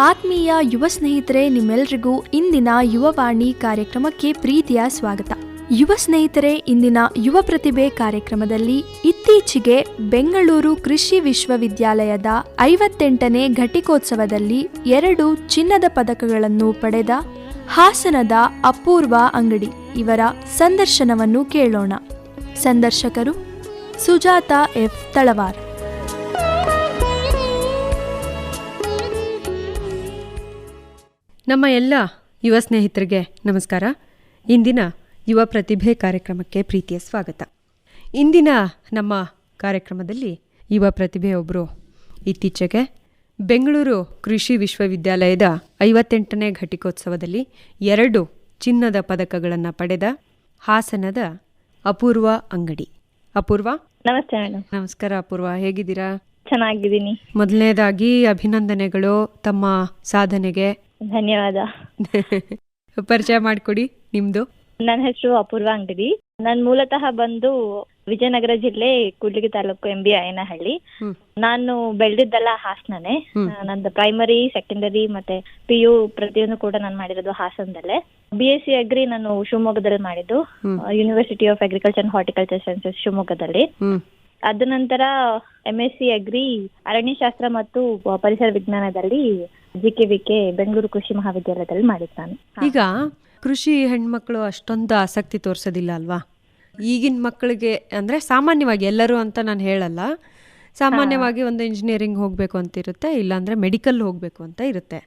ಆತ್ಮೀಯ ಯುವ ಸ್ನೇಹಿತರೆ, ನಿಮ್ಮೆಲ್ರಿಗೂ ಇಂದಿನ ಯುವವಾಣಿ ಕಾರ್ಯಕ್ರಮಕ್ಕೆ ಪ್ರೀತಿಯ ಸ್ವಾಗತ. ಯುವ ಸ್ನೇಹಿತರೆ, ಇಂದಿನ ಯುವ ಪ್ರತಿಭೆ ಕಾರ್ಯಕ್ರಮದಲ್ಲಿ ಇತ್ತೀಚೆಗೆ ಬೆಂಗಳೂರು ಕೃಷಿ ವಿಶ್ವವಿದ್ಯಾಲಯದ ಐವತ್ತೆಂಟನೇ ಘಟಿಕೋತ್ಸವದಲ್ಲಿ ಎರಡು ಚಿನ್ನದ ಪದಕಗಳನ್ನು ಪಡೆದ ಹಾಸನದ ಅಪೂರ್ವ ಅಂಗಡಿ. ಇವರ ಸಂದರ್ಶನವನ್ನು ಕೇಳೋಣ. ಸಂದರ್ಶಕರು ಸುಜಾತ ಎಫ್. ತಳವಾರ್. ನಮ್ಮ ಎಲ್ಲ ಯುವ ಸ್ನೇಹಿತರಿಗೆ ನಮಸ್ಕಾರ. ಇಂದಿನ ಯುವ ಪ್ರತಿಭೆ ಕಾರ್ಯಕ್ರಮಕ್ಕೆ ಪ್ರೀತಿಯ ಸ್ವಾಗತ. ಇಂದಿನ ನಮ್ಮ ಕಾರ್ಯಕ್ರಮದಲ್ಲಿ ಯುವ ಪ್ರತಿಭೆ ಒಬ್ಬರು ಇತ್ತೀಚೆಗೆ ಬೆಂಗಳೂರು ಕೃಷಿ ವಿಶ್ವವಿದ್ಯಾಲಯದ ಐವತ್ತೆಂಟನೇ ಘಟಿಕೋತ್ಸವದಲ್ಲಿ ಎರಡು ಚಿನ್ನದ ಪದಕಗಳನ್ನು ಪಡೆದ ಹಾಸನದ ಅಪೂರ್ವ ಅಂಗಡಿ. ಅಪೂರ್ವ? ನಮಸ್ತೆ ನಮಸ್ಕಾರ ಅಪೂರ್ವ ಹೇಗಿದ್ದೀರಾ? ಚೆನ್ನಾಗಿದ್ದೀನಿ. ಮೊದಲನೇದಾಗಿ ಅಭಿನಂದನೆಗಳು ತಮ್ಮ ಸಾಧನೆಗೆ. ಧನ್ಯವಾದ. ಪರಿಚಯ ಮಾಡಿಕೊಡಿ ನಿಮ್ದು. ನನ್ನ ಹೆಸರು ಅಪೂರ್ವ ಅಂಗಡಿ. ನಾನು ಮೂಲತಃ ಬಂದು ವಿಜಯನಗರ ಜಿಲ್ಲೆ ಕೂಡ್ಲಿಗಿ ತಾಲೂಕು ಎಂ ಬಿ ಅಯ್ಯನಹಳ್ಳಿ ನಾನು ಬೆಳೆದಿದ್ದೆಲ್ಲ ಹಾಸನನೇ. ನಂದು ಪ್ರೈಮರಿ ಸೆಕೆಂಡರಿ ಮತ್ತೆ ಪಿ ಯು ಪ್ರತಿಯೊಂದು ಕೂಡ ನಾನು ಮಾಡಿರೋದು ಹಾಸನದಲ್ಲೇ. ಬಿ ಎಸ್ ಸಿ ಅಗ್ರಿ ನಾನು ಶಿವಮೊಗ್ಗದಲ್ಲಿ ಮಾಡಿದ್ದು. University of agriculture and horticulture sciences ಶಿವಮೊಗ್ಗದಲ್ಲಿ. ಅದ ನಂತರ ಎಂ ಎಸ್ ಸಿ ಅಗ್ರಿ ಅರಣ್ಯಶಾಸ್ತ್ರ ಮತ್ತು ಪರಿಸರ ವಿಜ್ಞಾನದಲ್ಲಿ G K V K Bengaluru ಕೃಷಿ ಮಹಾವಿದ್ಯಾಲಯದಲ್ಲಿ ಮಾಡಿದ್ದು ನಾನು ಈಗ ಕೃಷಿ ಹೆಣ್ಮಕ್ಳು ಅಷ್ಟೊಂದು ಆಸಕ್ತಿ ತೋರಿಸೋದಿಲ್ಲ ಅಲ್ವಾ? ಈಗಿನ ಮಕ್ಕಳಿಗೆ ಅಂದ್ರೆ ಸಾಮಾನ್ಯವಾಗಿ ಎಲ್ಲರೂ ಅಂತ ನಾನು ಹೇಳಲ್ಲ. ಸಾಮಾನ್ಯವಾಗಿ ಒಂದು ಇಂಜಿನಿಯರಿಂಗ್ ಹೋಗಬೇಕು ಅಂತ ಇರುತ್ತೆ ಇಲ್ಲಾಂದರೆ ಮೆಡಿಕಲ್ ಹೋಗಬೇಕು ಅಂತ ಇರುತ್ತೆ.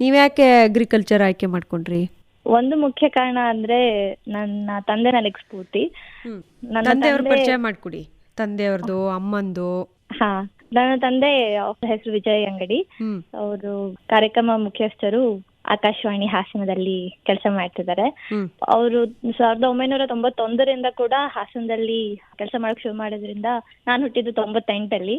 ನೀವ್ಯಾಕೆ ಅಗ್ರಿಕಲ್ಚರ್ ಆಯ್ಕೆ ಮಾಡ್ಕೊಂಡ್ರಿ? ಒಂದು ಮುಖ್ಯ ಕಾರಣ ಅಂದ್ರೆ ನನ್ನ ತಂದೆ ನನಗೆ ಸ್ಫೂರ್ತಿ. ಪರಿಚಯ ಮಾಡಿಕೊಡಿ. ತಂದೆಯವ್ರದ್ದು ಅಮ್ಮಂದು? ಹಾ ನನ್ನ ತಂದೆ ಹೆಸರು ವಿಜಯ್ ಅಂಗಡಿ. ಅವರು ಕಾರ್ಯಕ್ರಮ ಮುಖ್ಯಸ್ಥರು ಆಕಾಶವಾಣಿ ಹಾಸನದಲ್ಲಿ ಕೆಲಸ ಮಾಡ್ತಿದ್ದಾರೆ. ಅವರು ಸಾವಿರದ ಒಂಬೈನೂರ ತೊಂಬತ್ತೊಂದರಿಂದ ಕೂಡ ಹಾಸನದಲ್ಲಿ ಕೆಲಸ ಮಾಡಕ್ ಶುರು ಮಾಡೋದ್ರಿಂದ ನಾನು ಹುಟ್ಟಿದ್ದು ತೊಂಬತ್ತೆಂಟಲ್ಲಿ.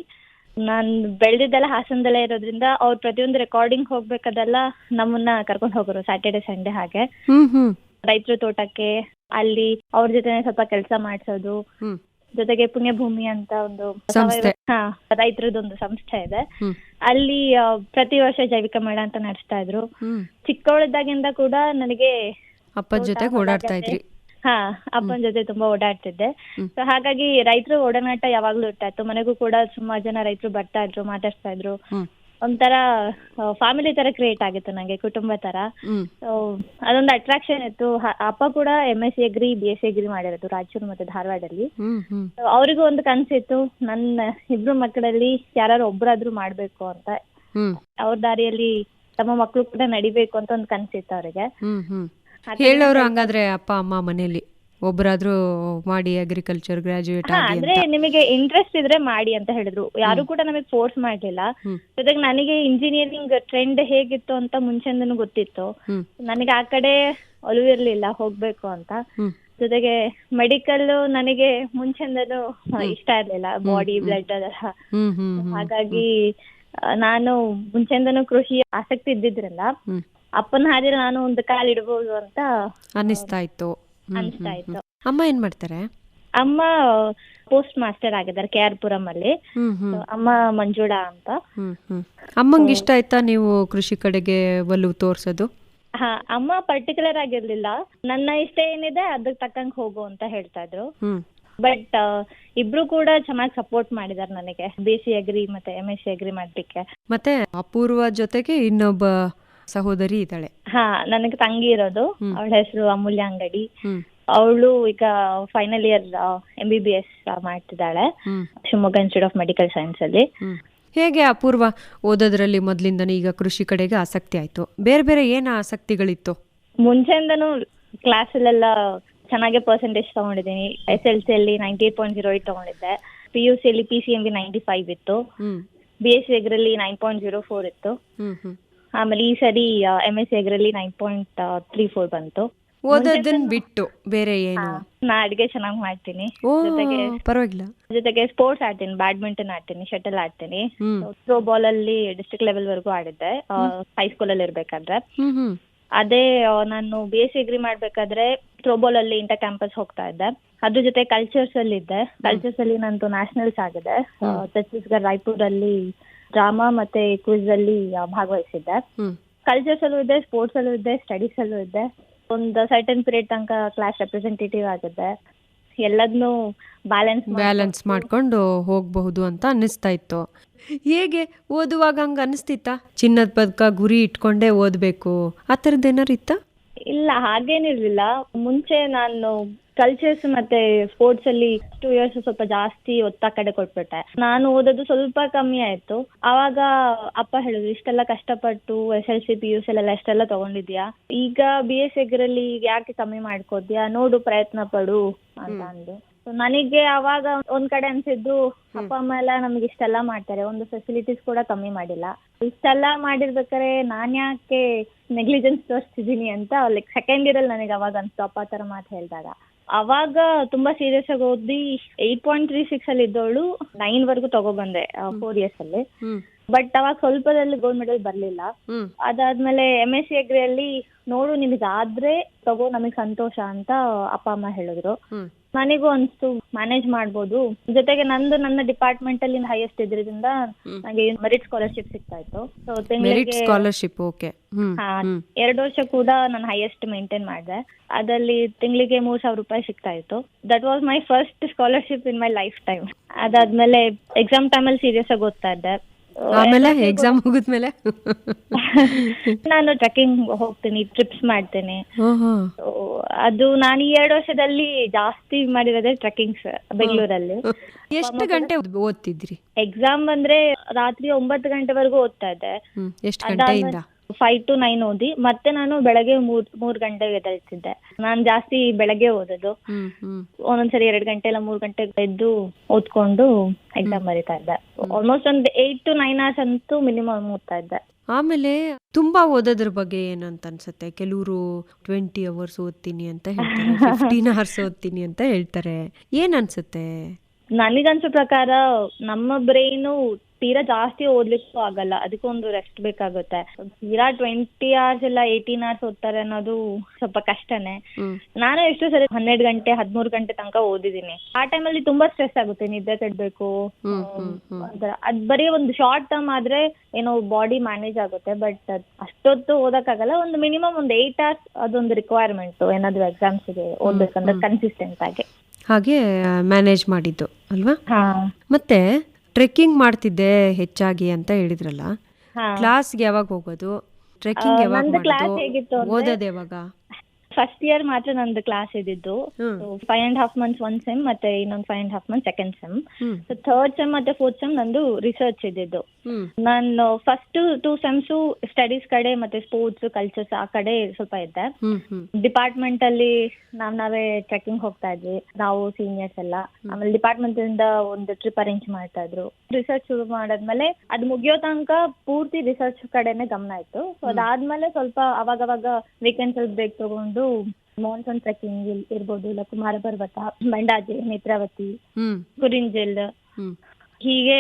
ನಾನು ಬೆಳೆದಿದ್ದೆಲ್ಲ ಹಾಸನದಲ್ಲೇ ಇರೋದ್ರಿಂದ ಅವ್ರು ಪ್ರತಿಯೊಂದು ರೆಕಾರ್ಡಿಂಗ್ ಹೋಗ್ಬೇಕಾದೆಲ್ಲ ನಮ್ಮನ್ನ ಕರ್ಕೊಂಡು ಹೋಗೋರು ಸ್ಯಾಟರ್ಡೆ ಸಂಡೇ ಹಾಗೆ. ರೈತರ ತೋಟಕ್ಕೆ ಅಲ್ಲಿ ಅವ್ರ ಜೊತೆ ಸ್ವಲ್ಪ ಕೆಲಸ ಮಾಡಿಸೋದು. ಜೊತೆಗೆ ಪುಣ್ಯಭೂಮಿ ಅಂತ ಒಂದು ರೈತರದೊಂದು ಸಂಸ್ಥೆ ಇದೆ. ಅಲ್ಲಿ ಪ್ರತಿ ವರ್ಷ ಜೈವಿಕ ಮೇಳ ಅಂತ ನಡೆಸ್ತಾ ಇದ್ರು. ಚಿಕ್ಕವಳಿದ್ದಾಗಿಂದ ಕೂಡ ನನಗೆ ಅಪ್ಪನ ಜೊತೆ ಓಡಾಡ್ತಾ ಇದ್ರಿ. ಹಾ ಅಪ್ಪನ ಜೊತೆ ತುಂಬಾ ಓಡಾಡ್ತಿದ್ದೆ. ಸೊ ಹಾಗಾಗಿ ರೈತರು ಒಡನಾಟ ಯಾವಾಗ್ಲೂ ಇರ್ತಾ ಇತ್ತು ಮನೆಗೂ ಕೂಡ ಸುಮಾರು ಜನ ರೈತರು ಬರ್ತಾ ಇದ್ರು ಮಾತಾಡ್ತಾ ಇದ್ರು. ಒಂಥರ ಫ್ಯಾಮಿಲಿ ತರ ಕ್ರಿಯೇಟ್ ಆಗಿತ್ತು ನಂಗೆ ಕುಟುಂಬ ತರ. ಹ್ಮ್. ಸೊ ಅದೊಂದು ಅಟ್ರಾಕ್ಷನ್ ಇತ್ತು. ಹ- ಅಪ್ಪ ಕೂಡ M S C agri B S C agri ಮಾಡಿರೋದು ರಾಯಚೂರು ಮತ್ತೆ ಧಾರವಾಡಲ್ಲಿ. ಹ್ಮ್ ಹ್ಮ್. So ಅವ್ರಿಗೂ ಒಂದು ಕನ್ಸಿತ್ತು ನನ್ನ ಇಬ್ರು ಮಕ್ಕಳಲ್ಲಿ ಯಾರು ಒಬ್ರಾದ್ರೂ ಮಾಡ್ಬೇಕು ಅಂತ. ಹ್ಮ್. ಅವ್ರ ದಾರಿಯಲ್ಲಿ ತಮ್ಮ ಮಕ್ಕಳು ಕೂಡ ನಡಿಬೇಕು ಅಂತ ಒಂದು ಕನ್ಸಿತ್ತು ಅವ್ರಿಗೆ. ಹ್ಮ್ ಹ್ಮ್. ಹೇಳೋರು ಹಂಗಾದ್ರೆ ಅಪ್ಪ ಅಮ್ಮ ಮನೇಲಿ ಒಬ್ಬರಾದ್ರೂ ಮಾಡಿ ಅಗ್ರಿಕಲ್ಚರ್ ಗ್ರಾಜುಯೇಟ್ ಅಂದ್ರೆ ನಿಮಗೆ ಇಂಟ್ರೆಸ್ಟ್ ಇದ್ರೆ ಮಾಡಿ ಅಂತ ಹೇಳಿದ್ರು. ಯಾರು ಕೂಡ ನಮಗೆ ಫೋರ್ಸ್ ಮಾಡ್ಲಿಲ್ಲ. ಜೊತೆಗೆ ನನಗೆ ಇಂಜಿನಿಯರಿಂಗ್ ಟ್ರೆಂಡ್ ಹೇಗಿತ್ತು ಅಂತ ಮುಂಚೆಂದನು ಗೊತ್ತಿತ್ತು. ನನಗೆ ಆ ಕಡೆ ಒಲವು ಇರ್ಲಿಲ್ಲ ಹೋಗ್ಬೇಕು ಅಂತ. ಜೊತೆಗೆ ಮೆಡಿಕಲ್ ನನಗೆ ಮುಂಚೆಂದನು ಇಷ್ಟ ಇರ್ಲಿಲ್ಲ ಬಾಡಿ ಬ್ಲಡ್ ಅದೆಲ್ಲ ಹ್ಮ್ ಹಾಗಾಗಿ ನಾನು ಮುಂಚೆಂದನು ಕೃಷಿ ಆಸಕ್ತಿ ಇದ್ದಿದ್ರಲ್ಲ ಅಪ್ಪನ ಹಾದಿರ ನಾನು ಒಂದು ಕಾಲ್ ಇಡಬಹುದು ಅಂತ ಅನ್ನಿಸ್ತಾ ಇತ್ತು. ಅನಿಸ್ತಾ ಇತ್ತು ಅಮ್ಮ ಏನ್ ಮಾಡ್ತಾರೆ? ಅಮ್ಮ ಪೋಸ್ಟ್ ಮಾಸ್ಟರ್ ಆಗಿದ್ದಾರೆ ಕೆ ಆರ್ ಪುರಂ ಅಲ್ಲಿ ಅಮ್ಮ ಮಂಜುಳಾ ಅಂತ. ಅಮ್ಮಂಗೆ ಇಷ್ಟ ಆಯ್ತಾ ನೀವು ಕೃಷಿ ಕಡೆಗೆ ಒಲವು ತೋರ್ಸೋದು? ಹಾ ಅಮ್ಮ ಪರ್ಟಿಕ್ಯುಲರ್ ಆಗಿರ್ಲಿಲ್ಲ. ನನ್ನ ಇಷ್ಟ ಏನಿದೆ ಅದಕ್ಕೆ ತಕ್ಕಂಗ್ ಹೋಗು ಅಂತ ಹೇಳ್ತಾ ಇದ್ರು. ಬಟ್ ಇಬ್ರು ಕೂಡ ಚೆನ್ನಾಗಿ ಸಪೋರ್ಟ್ ಮಾಡಿದಾರೆ ನನಗೆ. ಬಿ ಸಿ ಅಗ್ರಿ ಮತ್ತೆ ಎಂ ಎಸ್ ಸಿ ಅಗ್ರಿ ಮಾಡ್ಲಿಕ್ಕೆ. ಮತ್ತೆ ಅಪೂರ್ವ ಜೊತೆಗೆ ಇನ್ನೊಬ್ಬ ಸಹೋದರಿ ಇದ್ದಾಳೆ. ಹಾ ನನಗೆ ತಂಗಿ ಇರೋದು. ಅವಳ ಹೆಸರು ಅಮೂಲ್ಯ ಅಂಗಡಿ. ಅವಳು ಈಗ final year M B B S ಮಾಡ್ತಿದ್ದಾಳೆ. Shivamogga institute of medical science ಅಲ್ಲಿ. ಹೇಗೆ ಅಪೂರ್ವ ಓದೋದ್ರಲ್ಲಿ ಮೊದಲಿಂದನೇ ಈಗ ಕೃಷಿ ಕಡೆಗೆ ಆಸಕ್ತಿ ಆಯ್ತು? ಬೇರೆ ಬೇರೆ ಏನು ಆಸಕ್ತಿಗಳಿತ್ತು? ಮುಂಚೆಯಿಂದನೂ ಕ್ಲಾಸಲ್ಲೆಲ್ಲ ಚೆನ್ನಾಗಿ ಪರ್ಸೆಂಟೇಜ್ ತಗೊಂಡಿದ್ದೀನಿ. ಎಸ್ ಎಲ್ ಸಿ ಅಲ್ಲಿ ninety eight point zero eight ತಗೊಂಡಿದ್ದೆ. ಪಿ ಯು ಸಿ ಅಲ್ಲಿ P C M B ninety five ಇತ್ತು ಬಿ ಎಸ್ ಸಿ ಅಗ್ರಲ್ಲಿ ನೈನ್ ಪಾಯಿಂಟ್ ಜೀರೋ ಫೋರ್ ಇತ್ತು. ಆಮೇಲೆ ಈ ಸರಿ ಎಂ ಎಸ್ ಎಗ್ರಲ್ಲಿ ನೈನ್ ಪಾಯಿಂಟ್ ತ್ರೀ ಫೋರ್ ಬಂತು. ಓದೋದನ್ನ ಬಿಟ್ಟು ಬೇರೆ ಏನು? ನಾ ಅಡಿಗೆ ಚೆನ್ನಾಗಿ ಮಾಡ್ತೀನಿ. ಜೊತೆಗೆ ಪರವಾಗಿಲ್ಲ. ಜೊತೆಗೆ ಸ್ಪೋರ್ಟ್ಸ್ ಆಡ್ತೀನಿ ಬ್ಯಾಡ್ಮಿಂಟನ್ ಆಡ್ತೀನಿ ಶಟಲ್ ಆಡ್ತೀನಿ. ಥ್ರೋ ಬಾಲ್ ಅಲ್ಲಿ ಡಿಸ್ಟ್ರಿಕ್ಟ್ ಲೆವೆಲ್ ವರೆಗೂ ಆಡಿದ್ದೆ. ಹೈಸ್ಕೂಲ್ ಅಲ್ಲಿ ಇರ್ಬೇಕಾದ್ರೆ. ಅದೇ ನಾನು ಬಿ ಎಸ್ ಸಿ ಅಗ್ರಿ ಮಾಡ್ಬೇಕಾದ್ರೆ ಥ್ರೋಬಾಲ್ ಅಲ್ಲಿ ಇಂಟರ್ ಕ್ಯಾಂಪಸ್ ಹೋಗ್ತಾ ಇದ್ದೆ. ಅದ್ರ ಜೊತೆ ಕಲ್ಚರ್ಸ್ ಅಲ್ಲಿ ಇದ್ದೆ ಕಲ್ಚರ್ಸ್ ಅಲ್ಲಿ ನಂದು ನ್ಯಾಷನಲ್ಸ್ ಆಗಿದೆ. ಛತ್ತೀಸ್ಗಢ ರಾಯ್ಪುರ್ ಅಲ್ಲಿ ಡ್ರಾಮಾ ಮತ್ತೆ ಕ್ವಿಜ್ ಅಲ್ಲಿ ಭಾಗವಹಿಸಿದ್ದೆ. ಕಲ್ಚರ್ಸ್ ಅಲ್ಲೂ ಇದೆ ಸ್ಪೋರ್ಟ್ಸ್ ಅಲ್ಲೂ ಇದ್ದೆ ಸ್ಟಡೀಸ್ ಅಲ್ಲೂ ಇದೆ. ಒಂದು ಸರ್ಟನ್ ಪೀರಿಯಡ್ ತನಕ ಕ್ಲಾಸ್ ರೆಪ್ರೆಸೆಂಟೇಟಿವ್ ಆಗಿದ್ದೆ. ಎಲ್ಲದನ್ನು ಬ್ಯಾಲೆನ್ಸ್ ಬ್ಯಾಲೆನ್ಸ್ ಮಾಡ್ಕೊಂಡು ಹೋಗಬಹುದು ಅಂತ ಅನ್ನಿಸ್ತಾ ಇತ್ತು. ಹೇಗೆ ಓದುವಾಗ ಹಂಗ ಅನಿಸ್ತಿತ್ತ ಚಿನ್ನದ ಪದಕ ಗುರಿ ಇಟ್ಕೊಂಡೇ ಓದ್ಬೇಕು. ಆ ಥರದ್ದು ಏನಾರು ಇತ್ತಾ? ಇಲ್ಲ ಹಾಗೇನಿರ್ಲಿಲ್ಲ ಮುಂಚೆ ನಾನು ಕಲ್ಚರ್ಸ್ ಮತ್ತೆ ಸ್ಪೋರ್ಟ್ಸ್ ಅಲ್ಲಿ ಟೂ ಇಯರ್ಸ್ ಸ್ವಲ್ಪ ಜಾಸ್ತಿ ಒತ್ತ ಕಡೆ ಕೊಟ್ಬಿಟ್ಟೆ. ನಾನು ಓದೋದು ಸ್ವಲ್ಪ ಕಮ್ಮಿ ಆಯ್ತು. ಅವಾಗ ಅಪ್ಪ ಹೇಳಿದ್ರು ಇಷ್ಟೆಲ್ಲ ಕಷ್ಟಪಟ್ಟು S L C P U C ಎಲ್ಲ ಎಷ್ಟೆಲ್ಲ ತಗೊಂಡಿದ್ಯಾ ಈಗ ಬಿ ಎಸ್ ಎಗ್ರಲ್ಲಿ ಯಾಕೆ ಕಮ್ಮಿ ಮಾಡ್ಕೋದ್ಯಾ ನೋಡು ಪ್ರಯತ್ನ ಪಡು ಅಂತ ಅಂದು. So ನನಗೆ ಅವಾಗ ಒಂದ್ ಕಡೆ ಅನ್ಸಿದ್ದು ಅಪ್ಪ ಅಮ್ಮ ಎಲ್ಲ ನಮ್ಗೆ ಇಷ್ಟೆಲ್ಲ ಮಾಡ್ತಾರೆ. ಒಂದು ಫೆಸಿಲಿಟೀಸ್ ಕೂಡ ಕಮ್ಮಿ ಮಾಡಿಲ್ಲ. ಇಷ್ಟೆಲ್ಲ ಮಾಡಿರ್ಬೇಕಾದ್ರೆ ನಾನ್ ಯಾಕೆ ನೆಗ್ಲಿಜೆನ್ಸ್ ತೋರಿಸ್ತಿದೀನಿ ಅಂತ ಲೈಕ್ ಸೆಕೆಂಡ್ ಇಯರ್ ಅಲ್ಲಿ ನನಗೆ ಅವಾಗ ಅನ್ಸ್ತು. ಅಪ್ಪ ತರ ಮಾತು ಹೇಳಿದಾಗ. ಅವಾಗ ತುಂಬಾ ಸೀರಿಯಸ್ ಆಗಿ ಓದಿ ಏಟ್ ಪಾಯಿಂಟ್ ತ್ರೀ ಸಿಕ್ಸ್ ಅಲ್ಲಿ ಇದ್ದವಳು ನೈನ್ ವರ್ಗು ತಗೊಬಂದೆ ಫೋರ್ ಇಯರ್ಸ್ ಅಲ್ಲಿ. ಬಟ್ ಅವಾಗ ಸ್ವಲ್ಪದಲ್ಲಿ ಗೋಲ್ಡ್ ಮೆಡಲ್ ಬರ್ಲಿಲ್ಲ. ಅದಾದ್ಮೇಲೆ ಎಂ ಎಸ್ ಸಿ ಅಗ್ರಿಯಲ್ಲಿ ನೋಡು ನಿನಗೆ ಆದ್ರೆ ತಗೋ ನಮಗ್ ಸಂತೋಷ ಅಂತ ಅಪ್ಪ ಅಮ್ಮ ಹೇಳಿದ್ರು. ನನಗೂ ಅನ್ಸ್ತು ಮ್ಯಾನೇಜ್ ಮಾಡ್ಬೋದು. ಜೊತೆಗೆ ನಂದು ನನ್ನ ಡಿಪಾರ್ಟ್ಮೆಂಟ್ ಅಲ್ಲಿ ಹೈಯೆಸ್ಟ್ ಇದ್ರಿಂದ ನಂಗೆ ನನಗೆ ಮೆರಿಟ್ ಸ್ಕಾಲರ್ಶಿಪ್ ಸಿಗ್ತಾ ಇತ್ತು ಸೊ ಮೆರಿಟ್ ತಿಂಗಳಿಗೆ ಸ್ಕಾಲರ್ಶಿಪ್ ಓಕೆ ಎರಡು ವರ್ಷ ಕೂಡ ನಾನು ಹೈಯೆಸ್ಟ್ ಮೇಂಟೈನ್ ಮಾಡಿದೆ. ಅದಲ್ಲಿ ತಿಂಗಳಿಗೆ ಮೂರ್ ಸಾವಿರ ರೂಪಾಯಿ ಸಿಗ್ತಾ ಇತ್ತು that was my first scholarship in my lifetime ಅದಾದ್ಮೇಲೆ ಎಕ್ಸಾಮ್ ಅಲ್ಲಿ ಸೀರಿಯಸ್ ಆಗಿ ಓದ್ತಾ ಇದ್ದೆ. ಆಮೇಲೆ ಎಕ್ಸಾಮ್ ಮುಗಿದ್ಮೇಲೆ? ನಾನು ಟ್ರೆಕ್ಕಿಂಗ್ ಹೋಗ್ತೀನಿ ಟ್ರಿಪ್ಸ್ ಮಾಡ್ತೇನೆ. ಅದು ನಾನು ಈ ಎರಡು ವರ್ಷದಲ್ಲಿ ಜಾಸ್ತಿ ಮಾಡಿರೋದೇ ಟ್ರೆಕ್ಕಿಂಗ್ಸ್ ಬೆಂಗಳೂರಲ್ಲಿ. ಎಷ್ಟು ಗಂಟೆ ಓದ್ತಿದ್ರಿ? ಎಕ್ಸಾಮ್ ಅಂದ್ರೆ ರಾತ್ರಿ ಒಂಬತ್ತು ಗಂಟೆವರೆಗೂ ಓದ್ತಾ ಇದ್ದೆ. ಎಷ್ಟು ಗಂಟೆಯಿಂದ? ಫೈವ್ ಟು ನೈನ್ ಓದಿ ಮತ್ತೆ ನಾನು ಬೆಳಗ್ಗೆ ಮೂರ್ ಮೂರ್ ಗಂಟೆಗೆ ಎದ್ದೇಳ್ತಿದ್ದೆ. ನಾನು ಜಾಸ್ತಿ ಬೆಳಗ್ಗೆ ಓದೋದು. ಒಂದೊಂದ್ಸರಿ ಎರಡ್ ಗಂಟೆ ಇಲ್ಲ ಮೂರ್ ಗಂಟೆ ಎದ್ದು ಓದ್ಕೊಂಡು ಎಕ್ಸಾಮ್ ಬರೀತಾ ಇದ್ದೆ. ಆಲ್ಮೋಸ್ಟ್ ಒಂದ್ ಏಟ್ ಟು ನೈನ್ ಅವರ್ಸ್ ಅಂತೂ ಮಿನಿಮಮ್ ಓದ್ತಾ ಇದ್ದೆ. ಆಮೇಲೆ ತುಂಬಾ ಓದೋದ್ರ ಬಗ್ಗೆ ಏನಂತ ಅನ್ಸುತ್ತೆ? ಕೆಲವರು ಟ್ವೆಂಟಿ ಅವರ್ಸ್ ಓದ್ತೀನಿ ಅಂತ ಹೇಳ್ತಾರೆ ಫಿಫ್ಟೀನ್ ಅವರ್ಸ್ ಓದ್ತೀನಿ ಅಂತ ಹೇಳ್ತಾರೆ. ಏನ್ ಅನ್ಸುತ್ತೆ? ನನಗನ್ಸೋ ಪ್ರಕಾರ ನಮ್ಮ ಬ್ರೈನು ತೀರಾ ಜಾಸ್ತಿ ಓದ್ಲಿಕ್ಕೂ ಆಗಲ್ಲ. ಅದಕ್ಕೊಂದು ರೆಸ್ಟ್ ಬೇಕಾಗುತ್ತೆ. ತೀರಾ ಟ್ವೆಂಟಿ ಅವರ್ಸ್ ಇಲ್ಲ ಏಯ್ಟೀನ್ ಅವರ್ಸ್ ಓದ್ತಾರೆ ಅನ್ನೋದು ಸ್ವಲ್ಪ ಕಷ್ಟನೇ. ನಾನು ಎಷ್ಟೋ ಸರಿ ಹನ್ನೆರಡು ಗಂಟೆ ಹದಿಮೂರು ಗಂಟೆ ತನಕ ಓದಿದೀನಿ ಆ ಟೈಮಲ್ಲಿ ತುಂಬಾ ಸ್ಟ್ರೆಸ್ ಆಗುತ್ತೆ. ನಿದ್ದೆ ತಡ್ಬೇಕು ಅದ್ ಬರೀ ಒಂದು ಶಾರ್ಟ್ ಟರ್ಮ್ ಆದ್ರೆ ಏನೋ ಬಾಡಿ ಮ್ಯಾನೇಜ್ ಆಗುತ್ತೆ. ಬಟ್ ಅಷ್ಟೊತ್ತು ಓದಕ್ಕಾಗಲ್ಲ. ಒಂದು ಮಿನಿಮಮ್ ಒಂದು ಏಟ್ ಅವರ್ಸ್ ಅದೊಂದು ರಿಕ್ವೈರ್ಮೆಂಟ್ ಏನಾದ್ರು ಎಕ್ಸಾಮ್ಸ್ಗೆ ಓದ್ಬೇಕಂದ್ರೆ ಕನ್ಸಿಸ್ಟೆಂಟ್ ಆಗಿ. ಹಾಗೆ ಮ್ಯಾನೇಜ್ ಮಾಡಿದ್ದು ಅಲ್ವಾ? ಮತ್ತೆ ಟ್ರೆಕ್ಕಿಂಗ್ ಮಾಡ್ತಿದ್ದೆ ಹೆಚ್ಚಾಗಿ ಅಂತ ಹೇಳಿದ್ರಲ್ಲ. ಕ್ಲಾಸ್ಗೆ ಯಾವಾಗ ಹೋಗೋದು? ಟ್ರೆಕ್ಕಿಂಗ್ ಯಾವಾಗ ನಂದು class ಮಾಡೋದು? ಹೇಗಿತ್ತು ಅಂದ್ರೆ- ಓದೋದು ಯಾವಾಗ? ಫಸ್ಟ್ ಇಯರ್ ಮಾತ್ರ ನಂದು ಕ್ಲಾಸ್ ಇದ್ದಿದ್ದು. Five and half months one sem ಮತ್ತೆ ಇನ್ನೊಂದು five and half month second sem so third sem ಮತ್ತೆ ಫೋರ್ತ್ ಸೆಮ್ ನಂದು ರಿಸರ್ಚ್ ಇದ್ದಿದ್ದು. ನಾನು ಫಸ್ಟ್ ಟೂ ಸೆಮ್ಸು ಸ್ಟಡೀಸ್ ಕಡೆ ಮತ್ತೆ ಸ್ಪೋರ್ಟ್ಸ್ ಕಲ್ಚರ್ಸ್ ಆ ಕಡೆ ಸ್ವಲ್ಪ ಇದ್ದೆ. ಡಿಪಾರ್ಟ್ಮೆಂಟ್ ಅಲ್ಲಿ ನಾವ್ ನಾವೇ ಟ್ರೆಕಿಂಗ್ ಹೋಗ್ತಾ ಇದ್ವಿ. ನಾವು ಸೀನಿಯರ್ಸ್ ಎಲ್ಲ. ಆಮೇಲೆ ಡಿಪಾರ್ಟ್ಮೆಂಟ್ ಇಂದ ಒಂದು ಟ್ರಿಪ್ ಅರೇಂಜ್ ಮಾಡ್ತಾ ಇದ್ರು. ರಿಸರ್ಚ್ ಶುರು ಮಾಡಾದ್ಮೇಲೆ ಅದು ಮುಗಿಯೋ ತನಕ ಪೂರ್ತಿ ರಿಸರ್ಚ್ ಕಡೆನೆ ಗಮನ ಇತ್ತು. ಸೊ ಅದಾದ್ಮೇಲೆ ಸ್ವಲ್ಪ ಅವಾಗವಾಗ ವೀಕೆಂಡ್ಸ್ ಅಲ್ಲಿ ಬ್ರೇಕ್ ತಗೊಂಡು ಮಾನ್ಸೂನ್ ಟ್ರೆಕ್ಕಿಂಗ್ ಇರ್ಬೋದು ಇಲ್ಲ ಕುಮಾರ ಪರ್ವತ ಬಂಡಾಜೆ ನೇತ್ರಾವತಿ ಕುರಿಂಜಲ್ ಹೀಗೆ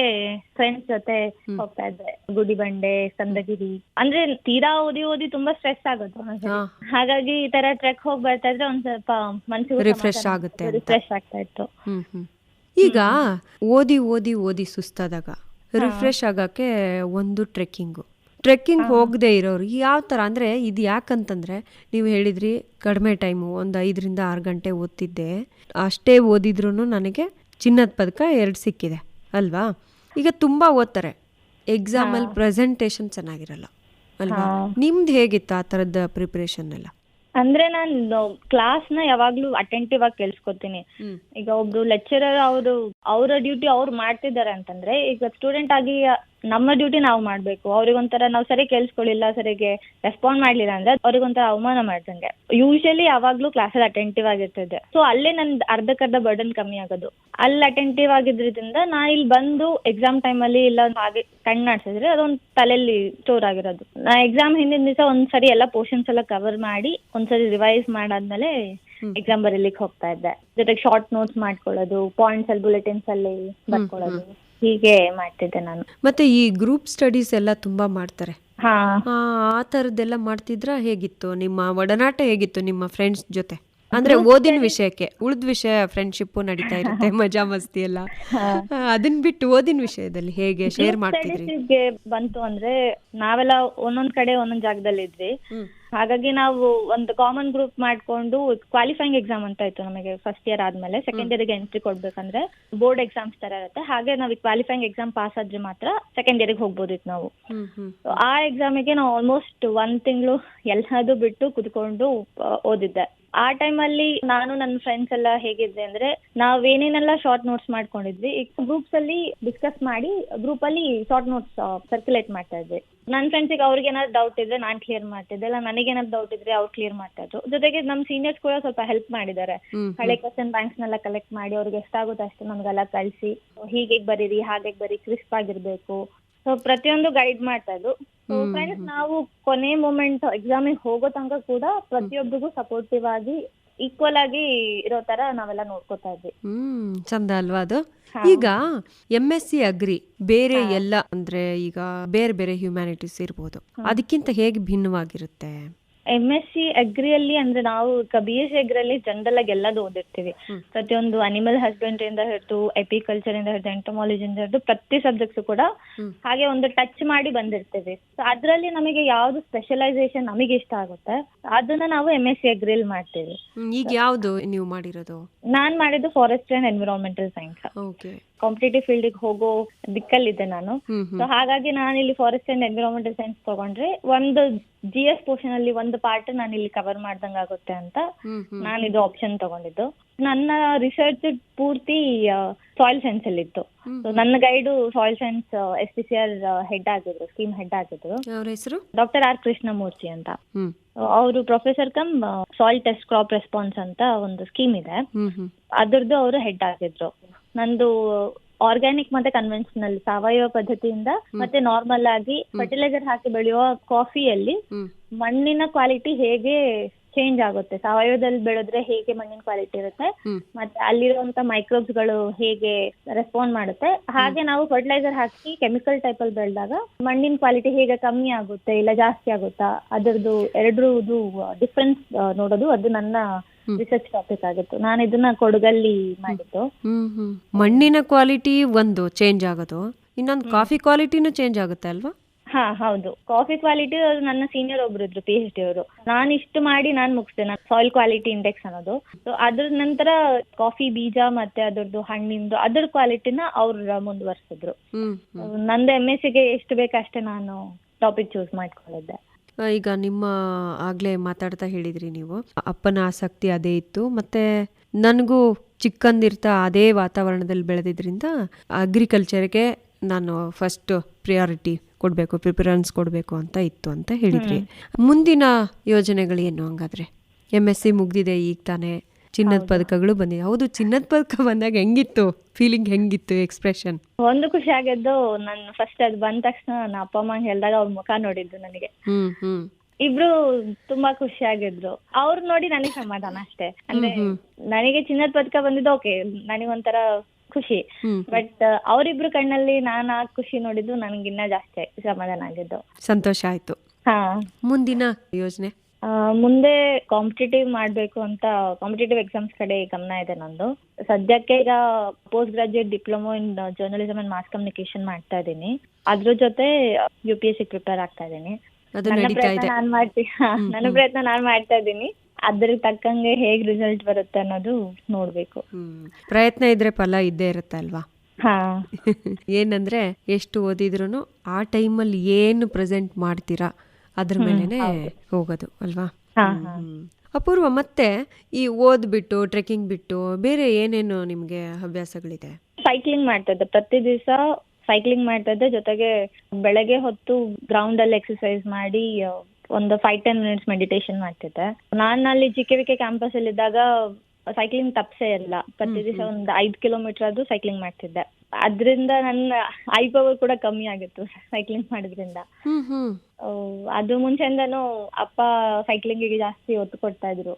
ಫ್ರೆಂಡ್ಸ್ ಜೊತೆ ಹೋಗ್ತಾ ಇದ್ದೆ. ಗುಡಿಬಂಡೆ ಸಂದಗಿರಿ. ಅಂದ್ರೆ ತೀರಾ ಓದಿ ಓದಿ ತುಂಬಾ ಸ್ಟ್ರೆಸ್ ಆಗುತ್ತೆ ಹಾಗಾಗಿ ಈ ತರ ಟ್ರೆಕ್ ಹೋಗಿ ಬರ್ತಾ ಇದ್ರೆ ಒಂದ್ ಸ್ವಲ್ಪ ಮನ್ಸಿಗೆ ರಿಫ್ರೆಶ್ ಆಗುತ್ತೆ. ರಿಫ್ರೆಶ್ ಆಗ್ತಾ ಇತ್ತು. ಈಗ ಓದಿ ಓದಿ ಓದಿ ಸುಸ್ತಾದಾಗ ರಿಫ್ರೆಶ್ ಆಗಕ್ಕೆ ಒಂದು ಟ್ರೆಕ್ಕಿಂಗು ಟ್ರೆಕ್ಕಿಂಗ್ ಹೋಗದೆ ಇರೋರು ಯಾವ ಥರ ಅಂದರೆ ಇದು ಯಾಕಂತಂದರೆ ನೀವು ಹೇಳಿದ್ರಿ ಕಡಿಮೆ ಟೈಮು ಒಂದು ಐದರಿಂದ ಆರು ಗಂಟೆ ಓದ್ತಿದ್ದೆ. ಅಷ್ಟೇ ಓದಿದ್ರೂ ನನಗೆ ಚಿನ್ನದ ಪದಕ ಎರಡು ಸಿಕ್ಕಿದೆ ಅಲ್ವಾ? ಈಗ ತುಂಬ ಓದ್ತಾರೆ. ಎಕ್ಸಾಮಲ್ಲಿ ಪ್ರೆಸೆಂಟೇಷನ್ ಚೆನ್ನಾಗಿರಲ್ಲ ಅಲ್ವಾ? ನಿಮ್ದು ಹೇಗಿತ್ತು ಆ ಥರದ ಪ್ರಿಪ್ರೇಷನ್ ಎಲ್ಲ? ಅಂದ್ರೆ ನಾನು ಕ್ಲಾಸ್ನ ಯಾವಾಗ್ಲೂ ಅಟೆಂಟಿವ್ ಆಗಿ ಕೇಳಿಸ್ಕೊತೀನಿ. ಈಗ ಒಬ್ರು ಲೆಕ್ಚರರ್ ಅವರು ಅವರ ಡ್ಯೂಟಿ ಅವ್ರು ಮಾಡ್ತಿದ್ದಾರೆ ಅಂತಂದ್ರೆ ಈಗ ಸ್ಟೂಡೆಂಟ್ ಆಗಿ ನಮ್ಮ ಡ್ಯೂಟಿ ನಾವು ಮಾಡ್ಬೇಕು. ಅವ್ರಿಗೊಂಥರ ನಾವು ಸರಿ ಕೇಳಿಸ್ಕೊಳ್ಳಿಲ್ಲ ಸರಿಗೆ ರೆಸ್ಪಾಂಡ್ ಮಾಡ್ಲಿಲ್ಲ ಅಂದ್ರೆ ಅವ್ರಿಗೊಂಥರ ಅವಮಾನ ಮಾಡ್ದಂಗೆ. ಯೂಶಲಿ ಯಾವಾಗ್ಲೂ ಕ್ಲಾಸಲ್ಲಿ ಅಟೆಂಟಿವ್ ಆಗಿರ್ತಿದ್ದೆ ಸೊ ಅಲ್ಲೇ ನನ್ ಅರ್ಧಕ್ಕರ್ಧ ಬರ್ಡನ್ ಕಮ್ಮಿ ಆಗೋದು. ಅಲ್ಲಿ ಅಟೆಂಟಿವ್ ಆಗಿದ್ರಿಂದ ನಾ ಇಲ್ಲಿ ಬಂದು ಎಕ್ಸಾಮ್ ಟೈಮಲ್ಲಿ ಇಲ್ಲ ಹಾಗೆ ಕಣ್ಣಾಡ್ಸಿದ್ರೆ ಅದೊಂದು ತಲೆಯಲ್ಲಿ ಸ್ಟೋರ್ ಆಗಿರೋದು. ನಾ ಎಕ್ಸಾಮ್ ಹಿಂದಿನ ದಿವಸ ಒಂದ್ಸರಿ ಎಲ್ಲ ಪೋರ್ಷನ್ಸ್ ಎಲ್ಲ ಕವರ್ ಮಾಡಿ ಒಂದ್ಸರಿ ರಿವೈಸ್ ಮಾಡಾದ್ಮೇಲೆ ಎಕ್ಸಾಮ್ ಬರೀಲಿಕ್ಕೆ ಹೋಗ್ತಾ ಇದ್ದೆ. ಜೊತೆಗೆ ಶಾರ್ಟ್ ನೋಟ್ಸ್ ಮಾಡ್ಕೊಳ್ಳೋದು ಪಾಯಿಂಟ್ಸ್ ಅಲ್ಲಿ ಬುಲೆಟಿನ್ಸ್ ಅಲ್ಲಿ ಬರ್ಕೊಳ್ಳೋದು. ಹೀಗೆ ಮಾಡ್ತಿದ್ದೆ ನಾನು. ಮತ್ತೆ ಈ ಗ್ರೂಪ್ ಸ್ಟಡೀಸ್ ಎಲ್ಲ ತುಂಬಾ ಮಾಡ್ತಾರೆ. ಹಾ. ಆ ತರದೆಲ್ಲ ಥರದ್ದೆಲ್ಲ ಮಾಡ್ತಿದ್ರ ಹೇಗಿತ್ತು? ನಿಮ್ಮ ಒಡನಾಟ ಹೇಗಿತ್ತು ನಿಮ್ಮ ಫ್ರೆಂಡ್ಸ್ ಜೊತೆ? ಅಂದ್ರೆ ಓದಿನ ವಿಷಯಕ್ಕೆ ಉಳಿದ ವಿಷಯ ಫ್ರೆಂಡ್ಶಿಪ್ ನಡೀತಾ ಇರುತ್ತೆ ಮಜಾ ಮಸ್ತಿ ಎಲ್ಲ. ಅದನ್ ಬಿಟ್ಟು ಓದಿನ ವಿಷಯದಲ್ಲಿ ಹೇಗೆ ಶೇರ್ ಮಾಡ್ತಿದ್ರಿ? ಬಂತು ಅಂದ್ರೆ ನಾವೆಲ್ಲ ಒಂದೊಂದ್ ಕಡೆ ಒಂದೊಂದ್ ಜಾಗದಲ್ಲಿ ಇದ್ವಿ. ಹಾಗಾಗಿ ನಾವು ಒಂದು ಕಾಮನ್ ಗ್ರೂಪ್ ಮಾಡ್ಕೊಂಡು ಕ್ವಾಲಿಫೈಯಿಂಗ್ ಎಕ್ಸಾಮ್ ಅಂತ ಇತ್ತು ನಮಗೆ ಫಸ್ಟ್ ಇಯರ್ ಆದ್ಮೇಲೆ. ಸೆಕೆಂಡ್ ಇಯರ್ಗೆ ಎಂಟ್ರಿ ಕೊಡ್ಬೇಕಂದ್ರೆ ಬೋರ್ಡ್ ಎಕ್ಸಾಮ್ಸ್ ತರ ಇರುತ್ತೆ. ಹಾಗೆ ನಾವು ಕ್ವಾಲಿಫೈಯಿಂಗ್ ಎಕ್ಸಾಮ್ ಪಾಸ್ ಆದ್ರೆ ಮಾತ್ರ ಸೆಕೆಂಡ್ ಇಯರ್ಗೆ ಹೋಗ್ಬೋದಿತ್ತು ನಾವು. ಆ ಎಕ್ಸಾಮ್ಗೆ ಆ ಎಕ್ಸಾಮಿಗೆ ನಾವು ಆಲ್ಮೋಸ್ಟ್ ಒಂದ್ ತಿಂಗಳು ಎಲ್ಲದೂ ಬಿಟ್ಟು ಕುತ್ಕೊಂಡು ಓದಿದ್ದೆ. ಆ ಟೈಮ್ ಅಲ್ಲಿ ನಾನು ನನ್ನ ಫ್ರೆಂಡ್ಸ್ ಎಲ್ಲ ಹೇಗಿದ್ದೆ ಅಂದ್ರೆ ನಾವ್ ಏನೇನೆಲ್ಲ ಶಾರ್ಟ್ ನೋಟ್ಸ್ ಮಾಡ್ಕೊಂಡಿದ್ವಿ ಗ್ರೂಪ್ಸ್ ಅಲ್ಲಿ ಡಿಸ್ಕಸ್ ಮಾಡಿ ಗ್ರೂಪ್ ಅಲ್ಲಿ ಶಾರ್ಟ್ ನೋಟ್ಸ್ ಸರ್ಕ್ಯುಲೇಟ್ ಮಾಡ್ತಾ ಇದ್ವಿ ನನ್ನ ಫ್ರೆಂಡ್ಸಿಗೆ ಅವ್ರಿಗೆ ಏನಾದ್ರು ಡೌಟ್ ಇದ್ರೆ ನಾನ್ ಕ್ಲಿಯರ್ ಮಾಡ್ತಿದ್ದೆ ಇಲ್ಲ ನನಗೆ ಏನಾದ್ರು ಡೌಟ್ ಇದ್ರೆ ಅವ್ರು ಕ್ಲಿಯರ್ ಮಾಡ್ತಾ ಇದ್ರು. ಜೊತೆಗೆ ನಮ್ ಸೀನಿಯರ್ಸ್ ಕೂಡ ಸ್ವಲ್ಪ ಹೆಲ್ಪ್ ಮಾಡಿದ್ದಾರೆ. ಹಳೆ ಕ್ವಶನ್ ಬ್ಯಾಂಕ್ಸ್ ನೆಲ್ಲ ಕಲೆಕ್ಟ್ ಮಾಡಿ ಅವ್ರಿಗೆ ಎಷ್ಟಾಗುತ್ತೆ ಅಷ್ಟು ನಮ್ಗೆಲ್ಲ ಕಳಿಸಿ ಹೀಗೆ ಬರೀರಿ ಹಾಗೆ ಬರೀ ಕ್ರಿಸ್ಪ್ ಆಗಿರ್ಬೇಕು. ಸೊ ಪ್ರತಿಯೊಂದು ಗೈಡ್ ಮಾಡ್ತಾ ಇದ್ರು. ಫ್ರೆಂಡ್ಸ್ ನಾವು ಕೊನೆ ಮೂಮೆಂಟ್ ಎಕ್ಸಾಮಿಗೆ ಹೋಗೋ ತನಕ ಕೂಡ ಪ್ರತಿಯೊಬ್ಬರಿಗೂ ಸಪೋರ್ಟಿವ್ ಆಗಿ ಈಕ್ವಲ್ ಆಗಿ ಇರೋ ತರ ನಾವೆಲ್ಲ ನೋಡ್ಕೋತಾ ಇದ್ವಿ. ಹ್ಮ್ ಚಂದ ಅಲ್ವಾ ಅದು? ಈಗ ಎಂ ಎಸ್ ಸಿ ಅಗ್ರಿ ಬೇರೆ ಎಲ್ಲ ಅಂದ್ರೆ ಈಗ ಬೇರೆ ಬೇರೆ ಹ್ಯುಮ್ಯಾನಿಟೀಸ್ ಇರ್ಬೋದು. ಅದಕ್ಕಿಂತ ಹೇಗೆ ಭಿನ್ನವಾಗಿರುತ್ತೆ? ಎಂ ಎಸ್ ಸಿ ಅಗ್ರಿಯಲ್ಲಿ ಅಂದ್ರೆ ನಾವು ಬಿ ಎಸ್ ಸಿ ಅಗ್ರಿಯಲ್ಲಿ ಜನರಲ್ ಆಗಿ ಎಲ್ಲದೂ ಓದಿರ್ತೀವಿ. ಪ್ರತಿಯೊಂದು ಅನಿಮಲ್ ಹಸ್ಬೆಂಡ್ರಿ ಇಂದ ಹಿಡಿದು ಎಪಿಕಲ್ಚರ್ ಇಂದ ಹಿಡಿದು ಎಂಟಮಾಲಜಿ ಇಂದ ಹಿಡಿದು ಪ್ರತಿ ಸಬ್ಜೆಕ್ಟ್ಸ್ ಕೂಡ ಹಾಗೆ ಒಂದು ಟಚ್ ಮಾಡಿ ಬಂದಿರ್ತೀವಿ. ಸೊ ಅದ್ರಲ್ಲಿ ನಮಗೆ ಯಾವ್ದು ಸ್ಪೆಷಲೈಸೇಷನ್ ನಮಗೆ ಇಷ್ಟ ಆಗುತ್ತೆ ಅದನ್ನ ನಾವು ಎಂ ಎಸ್ ಸಿ ಅಗ್ರಿಯಲ್ಲಿ ಮಾಡ್ತೀವಿ. ಈಗ ಯಾವ್ದು ನೀವು ಮಾಡಿರೋದು? ನಾನ್ ಮಾಡಿದ್ದು forest and environmental science competitive field ಹೋಗೋ ದಿಕ್ಕಲ್ಲಿದ್ದೆ ನಾನು. ಸೊ ಹಾಗಾಗಿ ನಾನು ಇಲ್ಲಿ ಫಾರೆಸ್ಟ್ ಅಂಡ್ ಎನ್ವಿರಾನ್ಮೆಂಟಲ್ ಸೈನ್ಸ್ ತಗೊಂಡ್ರೆ ಒಂದು ಜಿ ಎಸ್ ಪೋರ್ಷನ್ ಅಲ್ಲಿ ಒಂದು ಪಾರ್ಟ್ ನಾನು ಇಲ್ಲಿ ಕವರ್ ಮಾಡ್ದಂಗ್ ಆಗುತ್ತೆ ಅಂತ ನಾನು ಇದು ಆಪ್ಷನ್ ತಗೊಂಡಿದ್ದು. ನನ್ನ ರಿಸರ್ಚ್ ಪೂರ್ತಿ ಸಾಯಿಲ್ ಸೈನ್ಸ್ ಅಲ್ಲಿ ಇತ್ತು. ನನ್ನ guide soil science S P C R head ಆಗಿದ್ರು ಸ್ಕೀಮ್ ಹೆಡ್ ಆಗಿದ್ರು. ಹೆಸರು? ಡಾಕ್ಟರ್ ಆರ್ ಕೃಷ್ಣಮೂರ್ತಿ ಅಂತ. ಅವರು professor cum soil test crop response ಅಂತ ಒಂದು ಸ್ಕೀಮ್ ಇದೆ. ಅದರದ್ದು ಅವರು ಹೆಡ್ ಆಗಿದ್ರು. ನಂದು ಆರ್ಗ್ಯಾನಿಕ್ ಮತ್ತೆ ಕನ್ವೆನ್ಷನಲ್ ಸಾವಯವ ಪದ್ಧತಿಯಿಂದ ಮತ್ತೆ ನಾರ್ಮಲ್ ಆಗಿ ಫರ್ಟಿಲೈಸರ್ ಹಾಕಿ ಬೆಳೆಯುವ ಕಾಫಿಯಲ್ಲಿ ಮಣ್ಣಿನ ಕ್ವಾಲಿಟಿ ಹೇಗೆ ಚೇಂಜ್ ಆಗುತ್ತೆ. ಸಾವಯವದಲ್ಲಿ ಬೆಳೆದ್ರೆ ಹೇಗೆ ಮಣ್ಣಿನ ಕ್ವಾಲಿಟಿ ಇರುತ್ತೆ ಮತ್ತೆ ಅಲ್ಲಿರುವಂತ ಮೈಕ್ರೋಬ್ಸ್ಗಳು ಹೇಗೆ ರೆಸ್ಪಾಂಡ್ ಮಾಡುತ್ತೆ. ಹಾಗೆ ನಾವು ಫರ್ಟಿಲೈಸರ್ ಹಾಕಿ ಕೆಮಿಕಲ್ ಟೈಪ್ ಅಲ್ಲಿ ಬೆಳೆದಾಗ ಮಣ್ಣಿನ ಕ್ವಾಲಿಟಿ ಹೇಗೆ ಕಮ್ಮಿ ಆಗುತ್ತೆ ಇಲ್ಲ ಜಾಸ್ತಿ ಆಗುತ್ತಾ ಅದರದ್ದು ಎರಡರದು ಡಿಫ್ರೆನ್ಸ್ ನೋಡೋದು. ಅದು ನನ್ನ. ರಿಸರ್ಚ್ ಟಾಪಿಕ್ ಆಗಿತ್ತು. ನಾನು ಇದನ್ನ ಕೊಡಗಲ್ಲಿ ಮಾಡಿದ್ದು. ಮಣ್ಣಿನ ಕ್ವಾಲಿಟಿ ಒಂದು ಚೇಂಜ್ ಆಗೋದು. ಇನ್ನೊಂದು ಕಾಫಿ ಕ್ವಾಲಿಟಿನೂ ಚೇಂಜ್ ಆಗುತ್ತೆ ಅಲ್ವಾ? ಹಾ ಹೌದು. ಕಾಫಿ ಕ್ವಾಲಿಟಿ ನನ್ನ ಸೀನಿಯರ್ ಒಬ್ರು ಇದ್ರು ಪಿ ಎಚ್ ಡಿ ಅವರು. ನಾನು ಇಷ್ಟು ಮಾಡಿ ನಾನು ಮುಗಿಸ್ದೆ ನಾನು ಸಾಯಿಲ್ ಕ್ವಾಲಿಟಿ ಇಂಡೆಕ್ಸ್ ಅನ್ನೋದು. ಸೊ ಅದ್ರ ನಂತರ ಕಾಫಿ ಬೀಜ ಮತ್ತೆ ಅದ್ರದ್ದು ಹಣ್ಣಿಂದು ಅದ್ರ ಕ್ವಾಲಿಟಿನ ಅವ್ರು ಮುಂದುವರ್ಸಿದ್ರು. ನಂದು ಎಂ ಎಸ್ ಸಿಗೆ ಎಷ್ಟು ಬೇಕಷ್ಟೇ ನಾನು ಟಾಪಿಕ್ ಚೂಸ್ ಮಾಡ್ಕೊಂಡಿದ್ದೆ. ಆ, ಈಗ ನಿಮ್ಮ ಆಗ್ಲೇ ಮಾತಾಡ್ತಾ ಹೇಳಿದ್ರಿ ನೀವು. ಅಪ್ಪನ ಆಸಕ್ತಿ ಅದೇ ಇತ್ತು. ಮತ್ತೆ ನನಗೂ ಚಿಕ್ಕಂದಿರ್ತಾ ಅದೇ ವಾತಾವರಣದಲ್ಲಿ ಬೆಳೆದಿದ್ರಿಂದ ಅಗ್ರಿಕಲ್ಚರ್ಗೆ ನಾನು ಫಸ್ಟ್ ಪ್ರಿಯಾರಿಟಿ ಕೊಡಬೇಕು ಪ್ರಿಫರೆನ್ಸ್ ಕೊಡಬೇಕು ಅಂತ ಇತ್ತು ಅಂತ ಹೇಳಿದ್ರಿ. ಮುಂದಿನ ಯೋಜನೆಗಳೇನು ಹಂಗಾದ್ರೆ? ಎಂ ಎಸ್ ಸಿ ಮುಗ್ದಿದೆ ಈಗ ತಾನೇ ಚಿನ್ನದ ಪದಕಗಳು ಬಂದಿದೆ. ಹೌದು ಚಿನ್ನದ ಪದಕ ಬಂದಾಗ ಹೆಂಗಿತ್ತು? ಫೀಲಿಂಗ್ ಹೆಂಗಿತ್ತು ಎಕ್ಸ್ಪ್ರೆಷನ್ ಒಂದು ಖುಷಿ ಆಗಿದ್ದು ನಾನು ಫಸ್ಟ್ ಅದು ಬಂದ ತಕ್ಷಣ ನನ್ನ ಅಪ್ಪ ಅಮ್ಮ ಹೇಳಿದಾಗ ಅವ್ರ ಮುಖ ನೋಡಿದ್ದು ನನಗೆ. ಇಬ್ರು ತುಂಬಾ ಖುಷಿ ಆಗಿದ್ರು. ಅವ್ರು ನೋಡಿ ನನಗೆ ಸಮಾಧಾನ ಅಷ್ಟೇ. ಅಂದ್ರೆ ನನಗೆ ಚಿನ್ನದ ಪದಕ ಬಂದಿದ್ದು ಓಕೆ ನನಗೊಂಥರ ಖುಷಿ. ಬಟ್ ಅವರಿಬ್ರು ಕಣ್ಣಲ್ಲಿ ನಾನು ಆ ಖುಷಿ ನೋಡಿದ್ದು ನನಗಿನ್ನ ಜಾಸ್ತಿ ಸಮಾಧಾನ ಆಗಿದ್ದು. ಸಂತೋಷ ಆಯ್ತು. ಹಾ. ಮುಂದಿನ ಯೋಜನೆ? ಮುಂದೆ ಕಾಂಪಿಟೇಟಿವ್ ಮಾಡ್ಬೇಕು ಅಂತ ಕಾಂಪಿಟೇಟಿವ್ ಎಕ್ಸಾಮ್ಸ್ ಕಡೆ ಗಮನ ಇದೆ ನಂದು. ಸದ್ಯಕ್ಕೆ ಈಗ post graduate diploma in journalism and mass communication ಮಾಡ್ತಾ ಇದ್ದೀನಿ. ಅದ್ರ ಜೊತೆ U P S C prepare ಆಗ್ತಾ ಇದ್ದೀನಿ. ನನ್ನ ಪ್ರಯತ್ನ ನಾನ್ ಮಾಡ್ತೀನಿ ನನ್ನ ಪ್ರಯತ್ನ ನಾನು ಮಾಡ್ತಾ ಇದ್ದೀನಿ. ಅದ್ರ ತಕ್ಕಂಗೆ ಹೇಗ್ ರಿಸಲ್ಟ್ ಬರುತ್ತೆ ಅನ್ನೋದು ನೋಡ್ಬೇಕು. ಪ್ರಯತ್ನ ಇದ್ರೆ ಫಲ ಇದ್ದೇ ಇರುತ್ತೆ ಅಲ್ವಾ? ಏನಂದ್ರೆ ಎಷ್ಟು ಓದಿದ್ರು ಆ ಟೈಮಲ್ಲಿ ಏನು ಪ್ರೆಸೆಂಟ್ ಮಾಡ್ತೀರಾ ಅದ್ರ ಮೇಲೆನೆ ಹೋಗೋದು ಅಲ್ವಾ. ಅಪೂರ್ವ ಮತ್ತೆ ಈ ಓದ್ಬಿಟ್ಟು ಟ್ರೆಕ್ಕಿಂಗ್ ಬಿಟ್ಟು ಬೇರೆ ಏನೇನು ನಿಮ್ಗೆ ಹವ್ಯಾಸಗಳಿದೆ? ಸೈಕ್ಲಿಂಗ್ ಮಾಡ್ತಾ ಇದ್ದೆ ಪ್ರತಿ ದಿವಸ ಸೈಕ್ಲಿಂಗ್ ಮಾಡ್ತಾ ಇದ್ದೆ ಜೊತೆಗೆ ಬೆಳಗ್ಗೆ ಹೊತ್ತು ಗ್ರೌಂಡ್ ಅಲ್ಲಿ ಎಕ್ಸರ್ಸೈಸ್ ಮಾಡಿ ಒಂದು ಫೈವ್ ಟೆನ್ ಮಿನಿಟ್ಸ್ ಮೆಡಿಟೇಷನ್ ಮಾಡ್ತಿದ್ದೆ. ನಾನು ಅಲ್ಲಿ G K V K campus ಅಲ್ಲಿ ಇದ್ದಾಗ ಸೈಕ್ಲಿಂಗ್ ತಪ್ಸೇ ಇಲ್ಲ. ಪ್ರತಿ ದಿವಸ ಒಂದು ಐದು ಕಿಲೋಮೀಟರ್ ಅದು ಸೈಕ್ಲಿಂಗ್ ಮಾಡ್ತಿದ್ದೆ. ಅದರಿಂದ ನನ್ನ ಐ ಪವರ್ ಕೂಡ ಕಮ್ಮಿ ಆಗಿತ್ತು ಸೈಕ್ಲಿಂಗ್ ಮಾಡಿದ್ರಿಂದ. ಅದು ಮುಂಚೆಯಿಂದನೂ ಅಪ್ಪ ಸೈಕ್ಲಿಂಗ್ ಜಾಸ್ತಿ ಒತ್ತು ಕೊಡ್ತಾ ಇದ್ರು.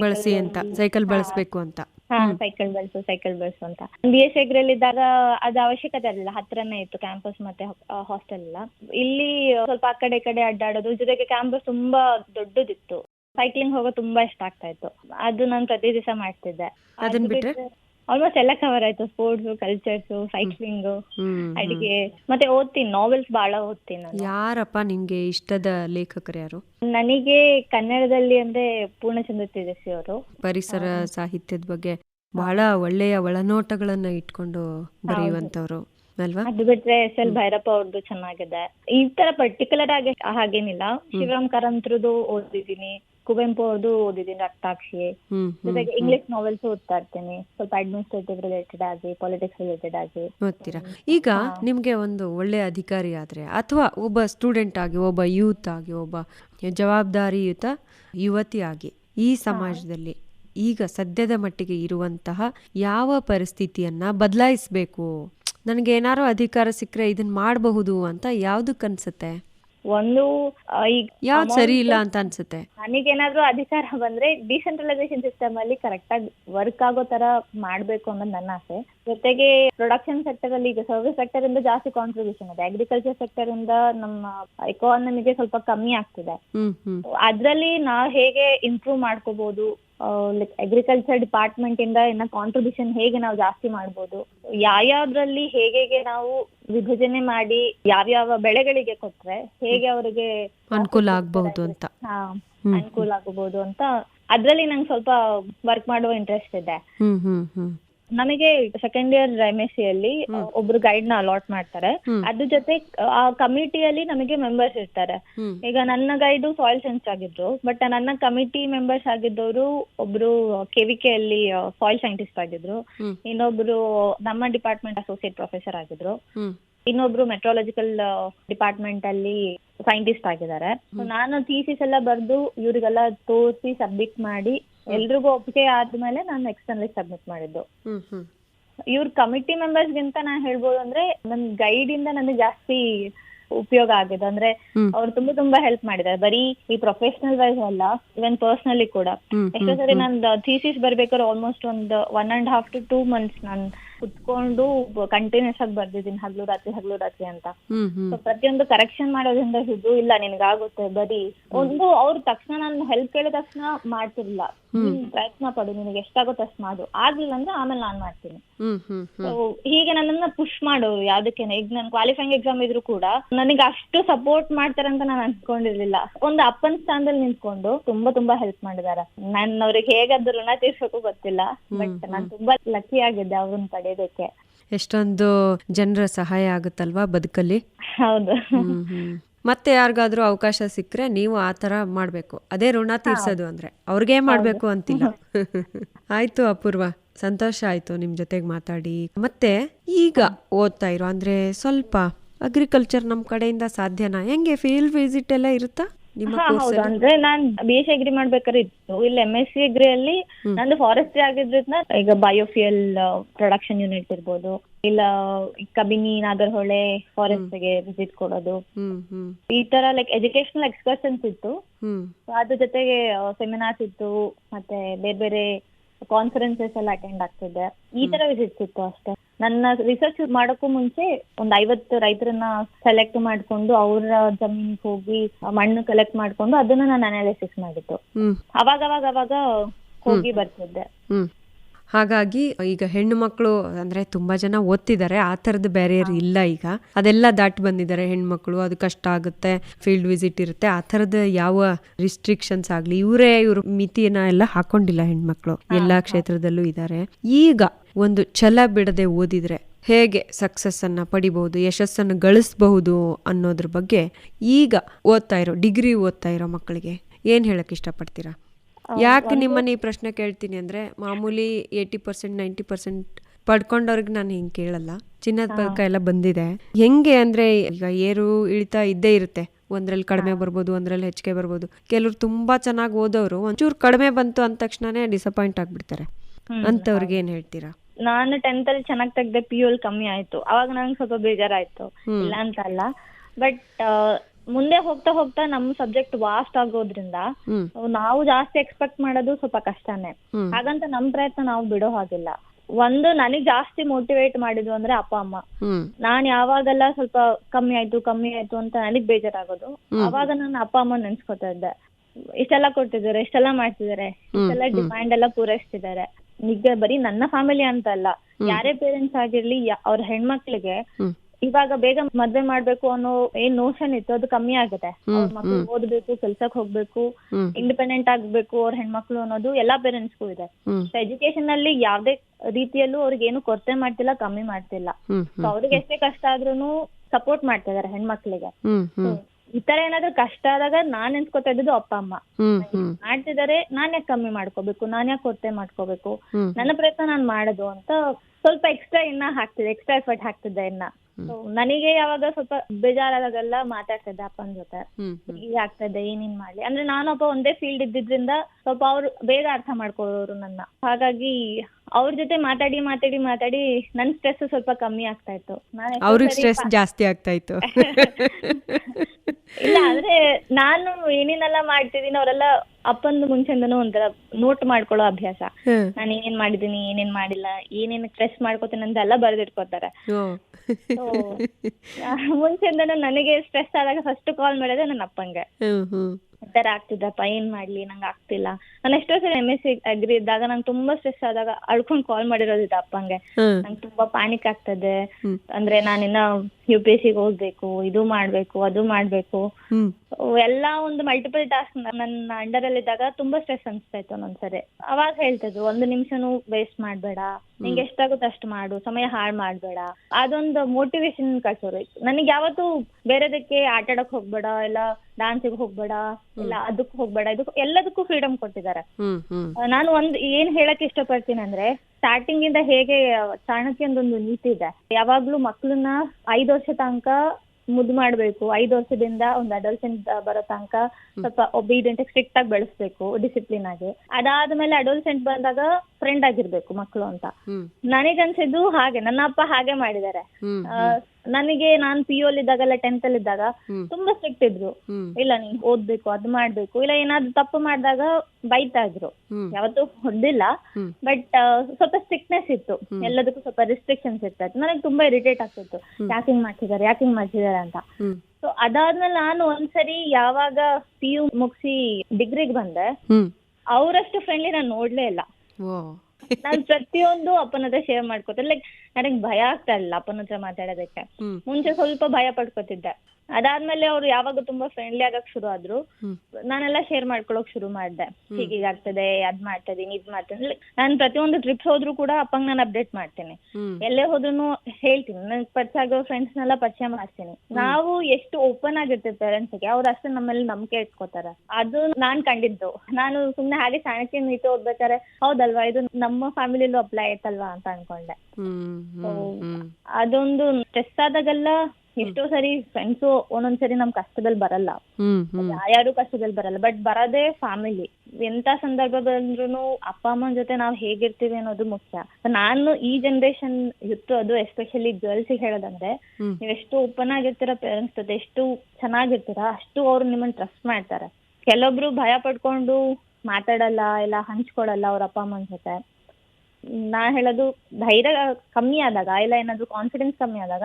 ಬಳಸಿ ಅಂತ ಸೈಕಲ್ ಬಳಸಬೇಕು ಅಂತ. ಸೈಕಲ್ ಬೆಳೆಸು ಸೈಕಲ್ ಬೆಳೆಸು ಅಂತ. ಬಿ ಎಸ್ ಎಗ್ರಲ್ಲಿ ಇದ್ದಾಗ ಅದು ಅವಶ್ಯಕತೆ ಇರಲಿಲ್ಲ. ಹತ್ರನೇ ಇತ್ತು ಕ್ಯಾಂಪಸ್ ಮತ್ತೆ ಹಾಸ್ಟೆಲ್ ಎಲ್ಲ. ಇಲ್ಲಿ ಸ್ವಲ್ಪ ಆ ಕಡೆ ಈ ಕಡೆ ಅಡ್ಡಾಡೋದು ಜೊತೆಗೆ ಕ್ಯಾಂಪಸ್ ತುಂಬಾ ದೊಡ್ಡದಿತ್ತು. ಸೈಕ್ಲಿಂಗ್ ಹೋಗೋ ತುಂಬಾ ಇಷ್ಟ ಆಗ್ತಾ ಇತ್ತು. ಅದು ನಾನು ಪ್ರತಿ ದಿವಸ ಮಾಡ್ತಿದ್ದೆ? ಆಲ್ಮೋಸ್ಟ್ ಎಲ್ಲ ಕವರ್ ಆಯ್ತು ಸ್ಪೋರ್ಟ್ಸ್ ಕಲ್ಚರ್ಸ್ ಸೈಕ್ಲಿಂಗ್ ಅಡಿಗೆ ಮತ್ತೆ ಓದ್ತೀನಿ ನಾವೆಲ್ಸ್ ಬಹಳ ಓದ್ತೀನಿ ನಾನು. ಯಾರಪ್ಪ ನಿಮ್ಗೆ ಇಷ್ಟದ ಲೇಖಕರು ಯಾರು? ನನಗೆ ಕನ್ನಡದಲ್ಲಿ ಅಂದ್ರೆ ಪೂರ್ಣಚಂದ್ರ ತೇಜಸ್ವಿ ಅವರು. ಪರಿಸರ ಸಾಹಿತ್ಯದ ಬಗ್ಗೆ ಬಹಳ ಒಳ್ಳೆಯ ಒಳನೋಟಗಳನ್ನ ಇಟ್ಕೊಂಡು ಬರೆಯುವಂತವ್ರು ಅಲ್ವಾ? ಅದು ಬಿಟ್ರೆ ಎಸ್ ಎಲ್ ಭೈರಪ್ಪ ಅವ್ರದ್ದು ಚೆನ್ನಾಗಿದೆ. ಈ ತರ ಪರ್ಟಿಕ್ಯುಲರ್ ಆಗಿ ಹಾಗೇನಿಲ್ಲ. ಶಿವರಾಮ್ ಕಾರಂತ್ರದ್ದು ಓದಿದ್ದೀನಿ. ಕುವೆಂಪು ಅವ್ರದ್ದು ಓದಿದ್ದೀನಿ ರಕ್ತಾಕ್ಷಿ ಜೊತೆಗೆ ಇಂಗ್ಲಿಷ್ ನಾವೆಲ್ಸ್ ಓದ್ತಾ ಇರ್ತೀನಿ. ಸ್ವಲ್ಪ ಅಡ್ಮಿನಿಸ್ಟ್ರೇಟಿವ್ ರಿಲೇಟೆಡ್ ಆಗಿ ಪಾಲಿಟಿಕ್ಸ್ ರಿಲೇಟೆಡ್ ಆಗಿ. ಓದ್ತೀರಾ? ಈಗ ನಿಮ್ಗೆ ಒಂದು ಒಳ್ಳೆ ಅಧಿಕಾರಿ ಆದ್ರೆ ಅಥವಾ ಒಬ್ಬ ಸ್ಟೂಡೆಂಟ್ ಆಗಿ ಒಬ್ಬ ಯೂತ್ ಆಗಿ ಒಬ್ಬ ಜವಾಬ್ದಾರಿಯುತ ಯುವತಿ ಆಗಿ ಈ ಸಮಾಜದಲ್ಲಿ ಈಗ ಸದ್ಯದ ಮಟ್ಟಿಗೆ ಇರುವಂತಹ ಯಾವ ಪರಿಸ್ಥಿತಿಯನ್ನ ಬದಲಾಯಿಸಬೇಕು? ನನಗೆ ಏನಾರು ಅಧಿಕಾರ ಸಿಕ್ಕರೆ ಇದನ್ನ ಮಾಡಬಹುದು ಅಂತ ಯಾವ್ದಕ್ ಅನ್ಸುತ್ತೆ? ಒಂದು ಈಗ ಯಾವ್ದು ಸರಿ ಇಲ್ಲ ಅಂತ ಅನ್ಸುತ್ತೆ? ನನಗೇನಾದ್ರೂ ಅಧಿಕಾರ ಬಂದ್ರೆ ಡಿಸೆಂಟ್ರಲೈಸೇಷನ್ ಸಿಸ್ಟಮ್ ಅಲ್ಲಿ ಕರೆಕ್ಟ್ ಆಗಿ ವರ್ಕ್ ಆಗೋ ತರ ಮಾಡ್ಬೇಕು ಅನ್ನೋದು ನನ್ನ ಆಸೆ. ಜೊತೆಗೆ ಪ್ರೊಡಕ್ಷನ್ ಸೆಕ್ಟರ್ ಅಲ್ಲಿ ಈಗ ಸರ್ವಿಸ್ ಸೆಕ್ಟರ್ ಇಂದ ಜಾಸ್ತಿ ಕಾಂಟ್ರಿಬ್ಯೂಷನ್ ಇದೆ. ಅಗ್ರಿಕಲ್ಚರ್ ಸೆಕ್ಟರ್ ಇಂದ ನಮ್ಮ ಎಕಾನಮಿಗೆ ಸ್ವಲ್ಪ ಕಮ್ಮಿ ಆಗ್ತಿದೆ. ಅದ್ರಲ್ಲಿ ನಾವ್ ಹೇಗೆ ಇಂಪ್ರೂವ್ ಮಾಡ್ಕೋಬಹುದು ಲೈಕ್ ಅಗ್ರಿಕಲ್ಚರ್ ಡಿಪಾರ್ಟ್ಮೆಂಟ್ ಇಂದ ಇನ್ನ ಕಾಂಟ್ರಿಬ್ಯೂಷನ್ ಹೇಗೆ ನಾವು ಜಾಸ್ತಿ ಮಾಡ್ಬೋದು? ಯಾವ್ಯಾವ್ದ್ರಲ್ಲಿ ಹೇಗೆ ಹೇಗೆ ನಾವು ವಿಭಜನೆ ಮಾಡಿ ಯಾವ್ಯಾವ ಬೆಳೆಗಳಿಗೆ ಕೊಟ್ರೆ ಹೇಗೆ ಅವರಿಗೆ ಅನುಕೂಲ ಆಗ್ಬಹುದು ಅಂತ. ಹಾ ಅನುಕೂಲ ಆಗಬಹುದು ಅಂತ. ಅದ್ರಲ್ಲಿ ನಂಗೆ ಸ್ವಲ್ಪ ವರ್ಕ್ ಮಾಡುವ ಇಂಟ್ರೆಸ್ಟ್ ಇದೆ. ನಮಗೆ second year M S C ಅಲ್ಲಿ ಒಬ್ರು ಗೈಡ್ನ ಅಲಾಟ್ ಮಾಡ್ತಾರೆ. ಅದ್ರ ಜೊತೆ ಆ ಕಮಿಟಿಯಲ್ಲಿ ನಮಗೆ ಮೆಂಬರ್ಸ್ ಇರ್ತಾರೆ. ಈಗ ನನ್ನ ಗೈಡ್ ಸಾಯಿಲ್ ಸೈನ್ಸ್ ಆಗಿದ್ರು ಬಟ್ ನನ್ನ ಕಮಿಟಿ ಮೆಂಬರ್ಸ್ ಆಗಿದ್ದವರು ಒಬ್ರು ಕೆವಿಕೆ ಅಲ್ಲಿ ಸಾಯಿಲ್ ಸೈಂಟಿಸ್ಟ್ ಆಗಿದ್ರು. ಇನ್ನೊಬ್ರು ನಮ್ಮ ಡಿಪಾರ್ಟ್ಮೆಂಟ್ ಅಸೋಸಿಯೇಟ್ ಪ್ರೊಫೆಸರ್ ಆಗಿದ್ರು. ಇನ್ನೊಬ್ರು ಮೆಟ್ರಾಲಜಿಕಲ್ ಡಿಪಾರ್ಟ್ಮೆಂಟ್ ಅಲ್ಲಿ ಸೈಂಟಿಸ್ಟ್ ಆಗಿದ್ದಾರೆ. ನಾನು ಥೀಸಿಸ್ ಎಲ್ಲ ಬರೆದು ಇವರಿಗೆಲ್ಲ ತೋರಿಸಿ ಸಬ್ಮಿಟ್ ಮಾಡಿ ಎಲ್ರಿಗೂ ಒಪ್ಪಿಗೆ ಆದ್ಮೇಲೆ ನಾನು ಎಕ್ಸ್ಟರ್ನಲಿ ಸಬ್ಮಿಟ್ ಮಾಡಿದ್ದು. ಇವ್ರ ಕಮಿಟಿ ಮೆಂಬರ್ಸ್ ಗಿಂತ ನಾ ಹೇಳ್ಬೋದು ಅಂದ್ರೆ ನನ್ ಗೈಡ್ ಇಂದ ನನಗೆ ಜಾಸ್ತಿ ಉಪಯೋಗ ಆಗಿದೆ. ಅಂದ್ರೆ. ಅವ್ರು ತುಂಬಾ ತುಂಬಾ ಹೆಲ್ಪ್ ಮಾಡಿದ್ದಾರೆ. ಬರೀ ಈ ಪ್ರೊಫೆಷನಲ್ ವೈಸ್ ಅಲ್ಲ ಇವನ್ ಪರ್ಸನಲಿ ಕೂಡ. ಎಷ್ಟೋ ಸರಿ ನಾನು ಥೀಸಿಸ್ ಬರ್ಬೇಕಾದ್ರೆ ಆಲ್ಮೋಸ್ಟ್ ಒಂದು one and half to two months ನಾನು ಕುತ್ಕೊಂಡು ಕಂಟಿನ್ಯೂಸ್ ಆಗಿ ಬರ್ದಿದ್ದೀನಿ ಹಗ್ಲು ರಾತ್ರಿ ಹಗ್ಲು ರಾತ್ರಿ ಅಂತ. ಹ್ಮ್ ಪ್ರತಿಯೊಂದು ಕರೆಕ್ಷನ್ ಮಾಡೋದ್ರಿಂದ ಹಿಡಿದು ಇಲ್ಲ ನಿನ್ಗಾಗುತ್ತೆ ಬರೀ. ಒಂದು ಅವ್ರು ತಕ್ಷಣ ನಾನು ಹೆಲ್ಪ್ ಕೇಳಿದ ತಕ್ಷಣ ಮಾಡ್ತಿರ್ಲಿಲ್ಲ. ಪ್ರಯತ್ನ ಪಡು ನಿನಗೆ ಎಷ್ಟಾಗುತ್ತೆ ಅಷ್ಟು ಮಾಡು. ಆಗ್ಲಿಲ್ಲ ಅಂದ್ರೆ ಆಮೇಲೆ ನಾನ್ ಮಾಡ್ತೀನಿ. So, ಹೀಗೆ ನನ್ನನ್ನ ಪುಷ್ ಮಾಡೋರು ಯಾವ್ದಕ್ಕೇನೆ? ಈಗ ನನ್ ಕ್ವಾಲಿಫೈಯಿಂಗ್ ಎಕ್ಸಾಮ್ ಇದ್ರು ಕೂಡ ನನಗೆ ಅಷ್ಟು ಸಪೋರ್ಟ್ ಮಾಡ್ತಾರಂತ ನಾನು ಅನ್ಕೊಂಡಿರ್ಲಿಲ್ಲ. ಒಂದು ಅಪ್ಪನ ಸ್ಥಾನದಲ್ಲಿ ನಿಂತ್ಕೊಂಡು ತುಂಬಾ ತುಂಬಾ ಹೆಲ್ಪ್ ಮಾಡಿದಾರೆ. ನನ್ನವ್ರಿಗೆ ಅವ್ರಿಗೆ ಹೇಗದ್ದು ಋಣ ತೀರ್ಸೋಕು ಗೊತ್ತಿಲ್ಲ. ಬಟ್ ನಾನು ತುಂಬಾ ಲಕ್ಕಿ ಆಗಿದ್ದೆ ಅವ್ರನ್ನ ಪಡೆಯೋದಕ್ಕೆ ಎಷ್ಟೊಂದು ಜನರ ಸಹಾಯ ಆಗುತ್ತಲ್ವಾ ಬದುಕಲ್ಲಿ? ಹೌದು. ಮತ್ತೆ ಯಾರಿಗಾದ್ರೂ ಅವಕಾಶ ಸಿಕ್ಕರೆ ನೀವು ಆ ತರ ಮಾಡ್ಬೇಕು. ಅದೇ ಋಣ ತೀರ್ಸೋದು ಅಂದ್ರೆ. ಅವ್ರಿಗೆ ಮಾಡ್ಬೇಕು ಅಂತಿಲ್ಲ. ಆಯ್ತು ಅಪೂರ್ವ. ಸಂತೋಷ ಆಯ್ತು ನಿಮ್ ಜೊತೆಗೆ ಮಾತಾಡಿ. ಮತ್ತೆ ಈಗ ಓದ್ತಾ ಇರೋ ಅಂದ್ರೆ ಸ್ವಲ್ಪ ಅಗ್ರಿಕಲ್ಚರ್ ನಮ್ ಕಡೆಯಿಂದ ಸಾಧ್ಯನಾ? ಹೆಂಗೆ ಫೀಲ್ಡ್ ವಿಸಿಟ್ ಎಲ್ಲ ಇರುತ್ತಾ? ನಿಮ್ಮ ಹಾ, ಹೌದು. ಅಂದ್ರೆ ನಾನ್ ಬಿ ಎಸ್ ಅಗ್ರಿ ಮಾಡ್ಬೇಕಾದ್ರೆ ಇತ್ತು. ಇಲ್ಲಿ ಎಂ ಎಸ್ ಸಿ ಅಗ್ರಿ ಅಲ್ಲಿ ನಂದು ಫಾರೆಸ್ಟ್ರಿ ಆಗಿದ್ರಿಂದ ಈಗ ಬಯೋಫಿಯಲ್ ಪ್ರೊಡಕ್ಷನ್ ಯೂನಿಟ್ ಇರ್ಬೋದು. ಇಲ್ಲ ಕಬಿನಿ ನಾಗರಹೊಳೆ ಫಾರೆಸ್ಟ್ಗೆ ವಿಸಿಟ್ ಕೊಡೋದು. ಹ್ಮ್ ಹ್ಮ್. ಈ ತರ ಲೈಕ್ ಎಜುಕೇಶನಲ್ ಎಕ್ಸ್ಕರ್ಷನ್ಸ್ ಇತ್ತು. ಹ್ಮ್. ಅದ್ರ ಜೊತೆಗೆ ಸೆಮಿನಾರ್ಸ್ ಇತ್ತು. ಮತ್ತೆ ಬೇರೆ ಬೇರೆ ಕಾನ್ಫರೆನ್ಸಸ್ ಎಲ್ಲ ಅಟೆಂಡ್ ಆಗ್ತಿದ್ದೆ. ಈ ತರ ವಿಸಿಟ್ಸ್ ಇತ್ತು ಅಷ್ಟೇ. ನನ್ನ ರಿಸರ್ಚ್ ಮಾಡೋಕ್ಕೂ ಮುಂಚೆ ಒಂದ್ ಐವತ್ತು ರೈತರನ್ನ ಸೆಲೆಕ್ಟ್ ಮಾಡ್ಕೊಂಡು ಅವರ ಜಮೀನಿಗೆ ಹೋಗಿ ಮಣ್ಣು ಕಲೆಕ್ಟ್ ಮಾಡ್ಕೊಂಡು ಅದನ್ನ ನಾನು ಅನಾಲಿಸಿಸ್ ಮಾಡಿದ್ದು. ಅವಾಗ ಅವಾಗ ಅವಾಗ ಹೋಗಿ ಬರ್ತಿದ್ದೆ. ಹಾಗಾಗಿ ಈಗ ಹೆಣ್ಣು ಮಕ್ಕಳು ಅಂದ್ರೆ ತುಂಬಾ ಜನ ಓದ್ತಿದ್ದಾರೆ. ಆ ಥರದ ಬ್ಯಾರಿಯರ್ ಇಲ್ಲ ಈಗ. ಅದೆಲ್ಲ ದಾಟಿ ಬಂದಿದ್ದಾರೆ ಹೆಣ್ಮಕ್ಳು. ಅದು ಕಷ್ಟ ಆಗುತ್ತೆ. ಫೀಲ್ಡ್ ವಿಸಿಟ್ ಇರುತ್ತೆ. ಆ ಥರದ ಯಾವ ರಿಸ್ಟ್ರಿಕ್ಷನ್ಸ್ ಆಗಲಿ ಇವರೇ ಇವ್ರ ಮಿತಿಯನ್ನ ಎಲ್ಲ ಹಾಕೊಂಡಿಲ್ಲ ಹೆಣ್ಮಕ್ಳು. ಎಲ್ಲ ಕ್ಷೇತ್ರದಲ್ಲೂ ಇದ್ದಾರೆ. ಈಗ ಒಂದು ಛಲ ಬಿಡದೆ ಓದಿದ್ರೆ ಹೇಗೆ ಸಕ್ಸಸ್ ಅನ್ನ ಪಡಿಬಹುದು ಯಶಸ್ಸನ್ನು ಗಳಿಸಬಹುದು ಅನ್ನೋದ್ರ ಬಗ್ಗೆ ಈಗ ಓದ್ತಾ ಇರೋ ಡಿಗ್ರಿ ಓದ್ತಾ ಇರೋ ಮಕ್ಕಳಿಗೆ ಏನು ಹೇಳಕ್ ಇಷ್ಟಪಡ್ತೀರಾ? ಯಾಕೆ ನಿಮ್ಮನ್ನ ಈ ಪ್ರಶ್ನೆ ಕೇಳ್ತೀನಿ ಅಂದ್ರೆ ಮಾಮೂಲಿ ಏಯ್ಟಿ ಪರ್ಸೆಂಟ್ ನೈಂಟಿ ಪರ್ಸೆಂಟ್ ಪಡ್ಕೊಂಡವ್ರಿಗೆ ನಾನು ಹಿಂಗೆ ಕೇಳಲ್ಲ. ಚಿನ್ನದ ಪದಕ ಎಲ್ಲ ಬಂದಿದೆ. ಹೆಂಗೆ ಅಂದ್ರೆ ಈಗ ಏರು ಇಳಿತಾ ಇದ್ದೇ ಇರುತ್ತೆ. ಒಂದ್ರಲ್ಲಿ ಕಡಿಮೆ ಬರ್ಬೋದು ಒಂದ್ರಲ್ಲಿ ಹೆಚ್ಚಿಗೆ ಬರ್ಬೋದು. ಕೆಲವ್ರು ತುಂಬಾ ಚೆನ್ನಾಗಿ ಓದೋರು ಒಂಚೂರು ಕಡಿಮೆ ಬಂತು ಅಂದ ತಕ್ಷಣನೇ ಡಿಸಪಾಯಿಂಟ್ ಆಗ್ಬಿಡ್ತಾರೆ. ಅಂತವ್ರಿಗೆ ಏನ್ ಹೇಳ್ತೀರಾ? ನಾನು ಟೆಂತ್ ಅಲ್ಲಿ ಚೆನ್ನಾಗಿ ತೆಗ್ದೆ ಪಿ ಯು ಅಲ್ಲಿ ಕಮ್ಮಿ ಆಯ್ತು. ಅವಾಗ ನಂಗೆ ಸ್ವಲ್ಪ ಬೇಜಾರಾಯ್ತು. ಇಲ್ಲ ಅಂತ ಅಲ್ಲ ಬಟ್ ಮುಂದೆ ಹೋಗ್ತಾ ಹೋಗ್ತಾ ನಮ್ ಸಬ್ಜೆಕ್ಟ್ ವಾಸ್ಟ್ ಆಗೋದ್ರಿಂದ ನಾವು ಜಾಸ್ತಿ ಎಕ್ಸ್ಪೆಕ್ಟ್ ಮಾಡೋದು ಸ್ವಲ್ಪ ಕಷ್ಟನೇ. ಹಾಗಂತ ನಮ್ ಪ್ರಯತ್ನ ನಾವು ಬಿಡೋ ಹಾಗಿಲ್ಲ. ಒಂದು ನನಗ್ ಜಾಸ್ತಿ ಮೋಟಿವೇಟ್ ಮಾಡಿದ್ದು ಅಂದ್ರೆ ಅಪ್ಪ ಅಮ್ಮ. ನಾನ್ ಯಾವಾಗೆಲ್ಲ ಸ್ವಲ್ಪ ಕಮ್ಮಿ ಆಯ್ತು ಕಮ್ಮಿ ಆಯ್ತು ಅಂತ ನನಗ್ ಬೇಜಾರಾಗೋದು. ಅವಾಗ ನಾನು ಅಪ್ಪ ಅಮ್ಮ ನೆನ್ಸ್ಕೊತಾ ಇದ್ದೆ. ಇಷ್ಟೆಲ್ಲ ಕೊಟ್ಟಿದ್ದಾರೆ ಇಷ್ಟೆಲ್ಲ ಮಾಡ್ತಿದ್ದಾರೆ ಇಷ್ಟೆಲ್ಲ ಡಿಮ್ಯಾಂಡ್ ಎಲ್ಲ ಪೂರೈಸ್ತಿದ್ದಾರೆ. ನಿಜ ಬರೀ ನನ್ನ ಫ್ಯಾಮಿಲಿ ಅಂತ ಅಲ್ಲ. ಯಾರೇ ಪೇರೆಂಟ್ಸ್ ಆಗಿರ್ಲಿ ಯಾ- ಅವ್ರ ಹೆಣ್ಮಕ್ಳಿಗೆ. ಇವಾಗ ಬೇಗ ಮದ್ವೆ ಮಾಡ್ಬೇಕು ಅನ್ನೋ ಏನ್ ನೋಷನ್ ಇತ್ತು ಅದು ಕಮ್ಮಿ ಆಗುತ್ತೆ. ಅವ್ರ ಮಕ್ಳು ಓದ್ಬೇಕು ಕೆಲ್ಸಕ್ ಹೋಗ್ಬೇಕು. ಇಂಡಿಪೆಂಡೆಂಟ್ ಆಗ್ಬೇಕು ಅವ್ರ ಹೆಣ್ಮಕ್ಳು ಅನ್ನೋದು ಎಲ್ಲಾ ಪೇರೆಂಟ್ಸ್ಗೂ ಇದೆ. ಎಜುಕೇಶನ್ ಅಲ್ಲಿ ಯಾವ್ದೇ ರೀತಿಯಲ್ಲೂ ಅವ್ರಿಗೆ ಏನು ಕೊರತೆ ಮಾಡ್ತಿಲ್ಲ ಕಮ್ಮಿ ಮಾಡ್ತಿಲ್ಲ. ಸೊ ಅವ್ರಿಗೆ ಎಷ್ಟೇ ಕಷ್ಟ ಆದ್ರೂನು ಸಪೋರ್ಟ್ ಮಾಡ್ತಿದಾರೆ ಹೆಣ್ಮಕ್ಳಿಗೆ. ಹ್ಮ್ ಹ್ಮ್. ಈ ತರ ಏನಾದ್ರೂ ಕಷ್ಟ ಆದಾಗ ನಾನ್ ಎನ್ಸ್ಕೊತಾ ಇದ್ದು ಅಪ್ಪ ಅಮ್ಮ. ಮಾಡ್ತಿದಾರೆ ನಾನ್ ಯಾಕೆ ಕಮ್ಮಿ ಮಾಡ್ಕೋಬೇಕು ನಾನ್ ಯಾಕೆ ಕೊರತೆ ಮಾಡ್ಕೋಬೇಕು? ನನ್ನ ಪ್ರಯತ್ನ ನಾನ್ ಮಾಡೋದು ಅಂತ ಸ್ವಲ್ಪ ಎಕ್ಸ್ಟ್ರಾ ಇನ್ನ ಹಾಕ್ತಿದ್ದೆ ಎಕ್ಸ್ಟ್ರಾ ಎಫರ್ಟ್ ಹಾಕ್ತಿದ್ದೆ ಇನ್ನ. ನನಗೆ ಯಾವಾಗ ಸ್ವಲ್ಪ ಬೇಜಾರಾದಾಗೆಲ್ಲ ಮಾತಾಡ್ತಿದ್ದೆ ಅಪ್ಪನ ಜೊತೆ. ಈಗ ಹೀಗೆ ಆಗ್ತದೆ ಏನೇನ್ ಮಾಡ್ಲಿ? ಅಂದ್ರೆ ನಾನೊಬ್ಬ ಒಂದೇ ಫೀಲ್ಡ್ ಇದ್ದಿದ್ರಿಂದ ಸ್ವಲ್ಪ ಅವ್ರು ಬೇಗ ಅರ್ಥ ಮಾಡ್ಕೊಳ್ಳೋರು ನನ್ನ. ಹಾಗಾಗಿ ಅವ್ರ ಜೊತೆ ಮಾತಾಡಿ ಮಾತಾಡಿ ಮಾತಾಡಿ ನನ್ ಸ್ಟ್ರೆಸ್ ಸ್ವಲ್ಪ ಕಮ್ಮಿ ಆಗ್ತಾ ಇತ್ತು. ಅವ್ರಿಗೆ ಸ್ಟ್ರೆಸ್ ಜಾಸ್ತಿ ಆಗ್ತಾ ಇತ್ತು. ಇಲ್ಲ ಅಂದ್ರೆ ನಾನು ಏನೇನೆಲ್ಲ ಮಾಡ್ತಿದೀನಿ ಅವರೆಲ್ಲ ಅಪ್ಪಂದು ಮುಂಚೆಂದನು ಒಂಥರ ನೋಟ್ ಮಾಡ್ಕೊಳ್ಳೋ ಅಭ್ಯಾಸ. ನಾನು ಏನೇನ್ ಮಾಡಿದೀನಿ ಏನೇನ್ ಮಾಡಿಲ್ಲ ಏನೇನ್ ಸ್ಟ್ರೆಸ್ ಮಾಡ್ಕೋತೀನಿ ಅಂತ ಎಲ್ಲ ಬರ್ದಿಟ್ಕೋತಾರೆ ಮುಂಚೆಯಿಂದನೂ ನನಗೆ ಸ್ಟ್ರೆಸ್ ಆದಾಗ ಫಸ್ಟ್ ಕಾಲ್ ಮಾಡೋದೇ ನನ್ನ ಅಪ್ಪಂಗೆ. ತರ ಆಗ್ತಿದ್ದಪ್ಪ ಏನ್ ಮಾಡ್ಲಿ ನಂಗೆ ಆಗ್ತಿಲ್ಲ. ನಾನು ಎಷ್ಟೋ ಸಲ ಎಂ ಎಸ್ ಸಿ ಅಗ್ರಿ ಇದ್ದಾಗ ನಂಗೆ ತುಂಬಾ ಸ್ಟ್ರೆಸ್ ಆದಾಗ ಅಳ್ಕೊಂಡ್ ಕಾಲ್ ಮಾಡಿರೋದಿದೆ ಅಪ್ಪಂಗೆ. ನಂಗೆ ತುಂಬಾ ಪಾನಿಕ್ ಆಗ್ತದೆ. ಅಂದ್ರೆ ನಾನಿನ್ನ ಯು ಪಿ ಎಸ್ ಸಿಗೆ ಹೋಗ್ಬೇಕು ಇದು ಮಾಡ್ಬೇಕು ಅದು ಮಾಡ್ಬೇಕು. ಎಲ್ಲ ಒಂದು ಮಲ್ಟಿಪಲ್ ಟಾಸ್ಕ್ ನನ್ನ ಅಂಡರ್ ಅಲ್ಲಿ ಇದ್ದಾಗ ತುಂಬಾ ಸ್ಟ್ರೆಸ್ ಅನ್ಸ್ತಾ ಇತ್ತು ಒಂದೊಂದ್ಸರಿ. ಅವಾಗ ಹೇಳ್ತಿದ್ರು ಒಂದು ನಿಮಿಷನೂ ವೇಸ್ಟ್ ಮಾಡ್ಬೇಡ. ನಿಂಗೆ ಎಷ್ಟಾಗುತ್ತೆ ಅಷ್ಟು ಮಾಡು ಸಮಯ ಹಾಳು ಮಾಡ್ಬೇಡ. ಅದೊಂದು ಮೋಟಿವೇಶನ್ ಕಳ್ಸೋರು. ನನಗೆ ಯಾವತ್ತು ಬೇರೆದಕ್ಕೆ ಆಟ ಆಡಕ್ ಹೋಗ್ಬೇಡ ಇಲ್ಲ ಡಾನ್ಸಿಗೆ ಹೋಗ್ಬೇಡ ಇಲ್ಲ ಅದಕ್ಕೆ ಹೋಗ್ಬೇಡ ಇದಕ್ಕೆ ಎಲ್ಲದಕ್ಕೂ ಫ್ರೀಡಮ್ ಕೊಟ್ಟಿದ್ದಾರೆ. ಆ, ನಾನು ಒಂದ್ ಏನ್ ಹೇಳಕ್ ಇಷ್ಟಪಡ್ತೀನಿ ಅಂದ್ರೆ ಸ್ಟಾರ್ಟಿಂಗ್ ಇಂದ ಹೇಗೆ ಚಾಣಕ್ಯಂದೊಂದು ನೀತಿ ಇದೆ. ಯಾವಾಗ್ಲೂ ಮಕ್ಳನ್ನ ಐದು ವರ್ಷ ತನಕ ಮುದ್ದು ಮಾಡ್ಬೇಕು. ಐದು ವರ್ಷದಿಂದ ಒಂದು ಅಡಲ್ಸೆಂಟ್ ಬರೋ ತನಕ ಸ್ವಲ್ಪ ಒಬಿಡಿಯಂಟ್ ಸ್ಟ್ರಿಕ್ಟ್ ಆಗಿ ಬೆಳೆಸ್ಬೇಕು ಡಿಸಿಪ್ಲಿನ್ ಆಗಿ. ಅದಾದ್ಮೇಲೆ ಅಡಲ್ಸೆಂಟ್ ಬಂದಾಗ ಫ್ರೆಂಡ್ ಆಗಿರ್ಬೇಕು ಮಕ್ಳು ಅಂತ. ನನಗನ್ಸಿದ್ದು ಹಾಗೆ ನನ್ನ ಅಪ್ಪ ಹಾಗೆ ಮಾಡಿದ್ದಾರೆ. ಆ, ನನಗೆ ನಾನ್ ಪಿ ಯು ಅಲ್ಲಿ ಇದ್ದಾಗೆಲ್ಲ ಟೆಂತ್ ಅಲ್ಲಿ ಇದ್ದಾಗ ತುಂಬಾ ಸ್ಟ್ರಿಕ್ಟ್ ಇದ್ರು. ಇಲ್ಲ ನೀನ್ ಓದ್ಬೇಕು ಅದ್ ಮಾಡ್ಬೇಕು ಇಲ್ಲ ಏನಾದ್ರು ತಪ್ಪು ಮಾಡಿದಾಗ ಬೈತಾ ಇದ್ರು. ಯಾವತ್ತೂ ಹೊಡ್ದಿಲ್ಲ. ಬಟ್ ಸ್ವಲ್ಪ ಸ್ಟ್ರಿಕ್ಟ್ನೆಸ್ ಇತ್ತು. ಎಲ್ಲದಕ್ಕೂ ಸ್ವಲ್ಪ ರಿಸ್ಟ್ರಿಕ್ಷನ್ಸ್ ಇರ್ತಾಯಿತ್ತು ನನಗೆ ತುಂಬಾ ಇರಿಟೇಟ್ ಆಗ್ತಿತ್ತು. ಯಾಕಿಂಗ್ ಮಾಡ್ತಿದ್ದಾರೆ ಯಾಕೆ ಹಿಂಗ್ ಮಾಡ್ತಿದ್ದಾರೆ ಅಂತ. ಸೊ ಅದಾದ್ಮೇಲೆ ನಾನು ಒಂದ್ಸರಿ ಯಾವಾಗ ಪಿ ಯು ಮುಗಿಸಿ ಡಿಗ್ರಿಗೆ ಬಂದೆ ಅವ್ರಷ್ಟು ಫ್ರೆಂಡ್ಲಿ ನಾನು ನೋಡ್ಲೇ ಇಲ್ಲ. ನಾನು ಪ್ರತಿಯೊಂದು ಅಪ್ಪನ ಹತ್ರ ಶೇರ್ ಮಾಡ್ಕೋತೀನಿ. ಲೈಕ್ ನನಗೆ ಭಯ ಆಗ್ತಾ ಇಲ್ಲ ಅಪ್ಪನ ಹತ್ರ ಮಾತಾಡೋದಕ್ಕೆ. ಮುಂಚೆ ಸ್ವಲ್ಪ ಭಯ ಪಡ್ಕೋತಿದ್ದೆ. ಅದಾದ್ಮೇಲೆ ಅವ್ರು ಯಾವಾಗ ತುಂಬಾ ಫ್ರೆಂಡ್ಲಿ ಆಗಕ್ ಶುರು ಆದ್ರು. ನಾನೆಲ್ಲ ಶೇರ್ ಮಾಡ್ಕೊಳಕ್ ಶುರು ಮಾಡ್ದೆ. ಹೀಗೀಗಾಗ್ತದೆ ಅದ್ ಮಾಡ್ತಾ ಇದೀನಿ ಇದ್ ಮಾಡ್ತೀನಿ ನಾನು ಪ್ರತಿಯೊಂದು ಟ್ರಿಪ್ಸ್ ಹೋದ್ರು ಕೂಡ ಅಪ್ಪಂಗ್ ನಾನು ಅಪ್ಡೇಟ್ ಮಾಡ್ತೀನಿ. ಎಲ್ಲೇ ಹೋದ್ರು ಹೇಳ್ತೀನಿ. ನನ್ಗೆ ಪರಿಚಯ ಆಗೋ ಫ್ರೆಂಡ್ಸ್ ನೆಲ್ಲ ಪರಿಚಯ ಮಾಡ್ತೀನಿ. ನಾವು ಎಷ್ಟು ಓಪನ್ ಆಗಿರ್ತೀವಿ ಪೇರೆಂಟ್ಸ್ಗೆ ಅವ್ರು ಅಷ್ಟೇ ನಮ್ಮಲ್ಲಿ ನಂಬಿಕೆ ಇಟ್ಕೋತಾರ. ಅದು ನಾನ್ ಕಂಡಿದ್ದು. ನಾನು ಸುಮ್ನೆ ಹಾಗೆ ಚಾಣಕ್ಯ ನೀತಿ ಓದ್ಬೇಕಾರೆ ಹೌದಲ್ವಾ ಇದು ನಮ್ಮ ಫ್ಯಾಮಿಲಿಲೂ ಅಪ್ಲೈ ಆಯ್ತಲ್ವಾ ಅಂತ ಅನ್ಕೊಂಡೆ. ಅದೊಂದು ಸ್ಟ್ರೆಸ್ ಆದಾಗೆಲ್ಲ ಎಷ್ಟೋ ಸರಿ ಫ್ರೆಂಡ್ಸು ಒಂದೊಂದ್ಸರಿ ನಮ್ ಕಷ್ಟದಲ್ಲಿ ಬರಲ್ಲ. ಯಾರ್ಯಾರು ಯಾರು ಕಷ್ಟದಲ್ಲಿ ಬರಲ್ಲ. ಬಟ್ ಬರೋದೇ ಫ್ಯಾಮಿಲಿ ಎಂತ ಸಂದರ್ಭ ಬಂದ್ರು ಅಪ್ಪ ಅಮ್ಮನ ಜೊತೆ ನಾವ್ ಹೇಗಿರ್ತೀವಿ ಅನ್ನೋದು ಮುಖ್ಯ. ನಾನು ಈ ಜನರೇಷನ್ ಇತ್ತು ಅದು ಎಸ್ಪೆಷಲಿ ಗರ್ಲ್ಸ್ ಹೇಳೋದಂದ್ರೆ. ನೀವ್ ಎಷ್ಟು ಓಪನ್ ಆಗಿರ್ತೀರ ಪೇರೆಂಟ್ಸ್ ಜೊತೆ ಎಷ್ಟು ಚೆನ್ನಾಗಿರ್ತೀರ ಅಷ್ಟು ಅವ್ರು ನಿಮ್ಮನ್ನ ಟ್ರಸ್ಟ್ ಮಾಡ್ತಾರೆ. ಕೆಲವೊಬ್ರು ಭಯ ಪಡ್ಕೊಂಡು ಮಾತಾಡಲ್ಲ ಇಲ್ಲ ಹಂಚ್ಕೊಳಲ್ಲ ಅವ್ರ ಅಪ್ಪ ಅಮ್ಮನ ಜೊತೆ. ನಾ ಹೇಳೋದು ಧೈರ್ಯ ಕಮ್ಮಿ ಆದಾಗ ಇಲ್ಲ ಏನಾದ್ರು ಕಾನ್ಫಿಡೆನ್ಸ್ ಕಮ್ಮಿ ಆದಾಗ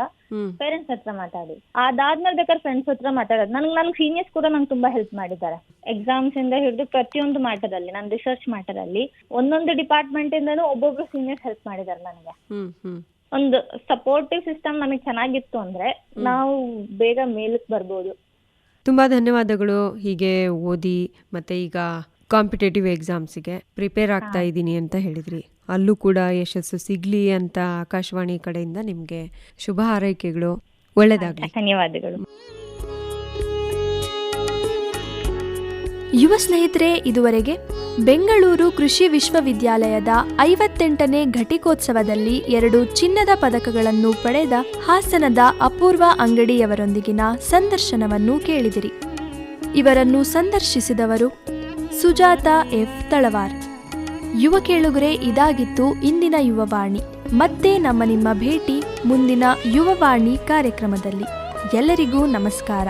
ಪೇರೆಂಟ್ಸ್ ಹತ್ರ ಮಾತಾಡಿ. ಅದಾದ್ಮೇಲೆ ಬೇಕಾದ್ರೆ ಫ್ರೆಂಡ್ಸ್ ಹತ್ರ ಮಾತಾಡೋದು. ನನ್ಗೆ ನನ್ನ ಸೀನಿಯರ್ಸ್ ಕೂಡ ನಂಗೆ ತುಂಬಾ ಹೆಲ್ಪ್ ಮಾಡಿದ್ದಾರೆ. ಎಕ್ಸಾಮ್ಸ್ ಇಂದ ಹಿಡಿದು ಪ್ರತಿಯೊಂದು ಮಾಟದಲ್ಲಿ ನನ್ನ ರಿಸರ್ಚ್ ಮಾಟದಲ್ಲಿ ಒಂದೊಂದು ಡಿಪಾರ್ಟ್ಮೆಂಟ್ ಇಂದನು ಒಬ್ಬೊಬ್ರು ಸೀನಿಯರ್ಸ್ ಹೆಲ್ಪ್ ಮಾಡಿದ್ದಾರೆ ನನಗೆ. ಒಂದು ಸಪೋರ್ಟಿವ್ ಸಿಸ್ಟಮ್ ನಮಗೆ ಚೆನ್ನಾಗಿತ್ತು ಅಂದ್ರೆ ನಾವು ಬೇಗ ಮೇಲಕ್ಕೆ ಬರ್ಬೋದು. ತುಂಬಾ ಧನ್ಯವಾದಗಳು. ಹೀಗೆ ಓದಿ ಮತ್ತೆ ಈಗ ಕಾಂಪಿಟೇಟಿವ್ ಎಕ್ಸಾಮ್ಸಿಗೆ ಪ್ರಿಪೇರ್ ಆಗ್ತಾ ಇದ್ದೀನಿ ಅಂತ ಹೇಳಿದ್ರಿ. ಅಲ್ಲೂ ಕೂಡ ಯಶಸ್ಸು ಸಿಗಲಿ ಅಂತ ಆಕಾಶವಾಣಿ ಕಡೆಯಿಂದ ನಿಮಗೆ ಶುಭ ಹಾರೈಕೆಗಳು. ಒಳ್ಳೆಯದಾಗಲಿ ಧನ್ಯವಾದಗಳು. ಯುವ ಸ್ನೇಹಿತರೆ ಇದುವರೆಗೆ ಬೆಂಗಳೂರು ಕೃಷಿ ವಿಶ್ವವಿದ್ಯಾಲಯದ ಐವತ್ತೆಂಟನೇ ಘಟಿಕೋತ್ಸವದಲ್ಲಿ ಎರಡು ಚಿನ್ನದ ಪದಕಗಳನ್ನು ಪಡೆದ ಹಾಸನದ ಅಪೂರ್ವ ಅಂಗಡಿಯವರೊಂದಿಗಿನ ಸಂದರ್ಶನವನ್ನು ಕೇಳಿದಿರಿ. ಇವರನ್ನು ಸಂದರ್ಶಿಸಿದವರು ಸುಜಾತ ಎಫ್. ತಳವಾರ್. ಯುವ ಕೇಳುಗರೆ ಇದಾಗಿತ್ತು ಇಂದಿನ ಯುವವಾಣಿ ಮತ್ತೆ ನಮ್ಮ ನಿಮ್ಮ ಭೇಟಿ ಮುಂದಿನ ಯುವವಾಣಿ ಕಾರ್ಯಕ್ರಮದಲ್ಲಿ. ಎಲ್ಲರಿಗೂ ನಮಸ್ಕಾರ.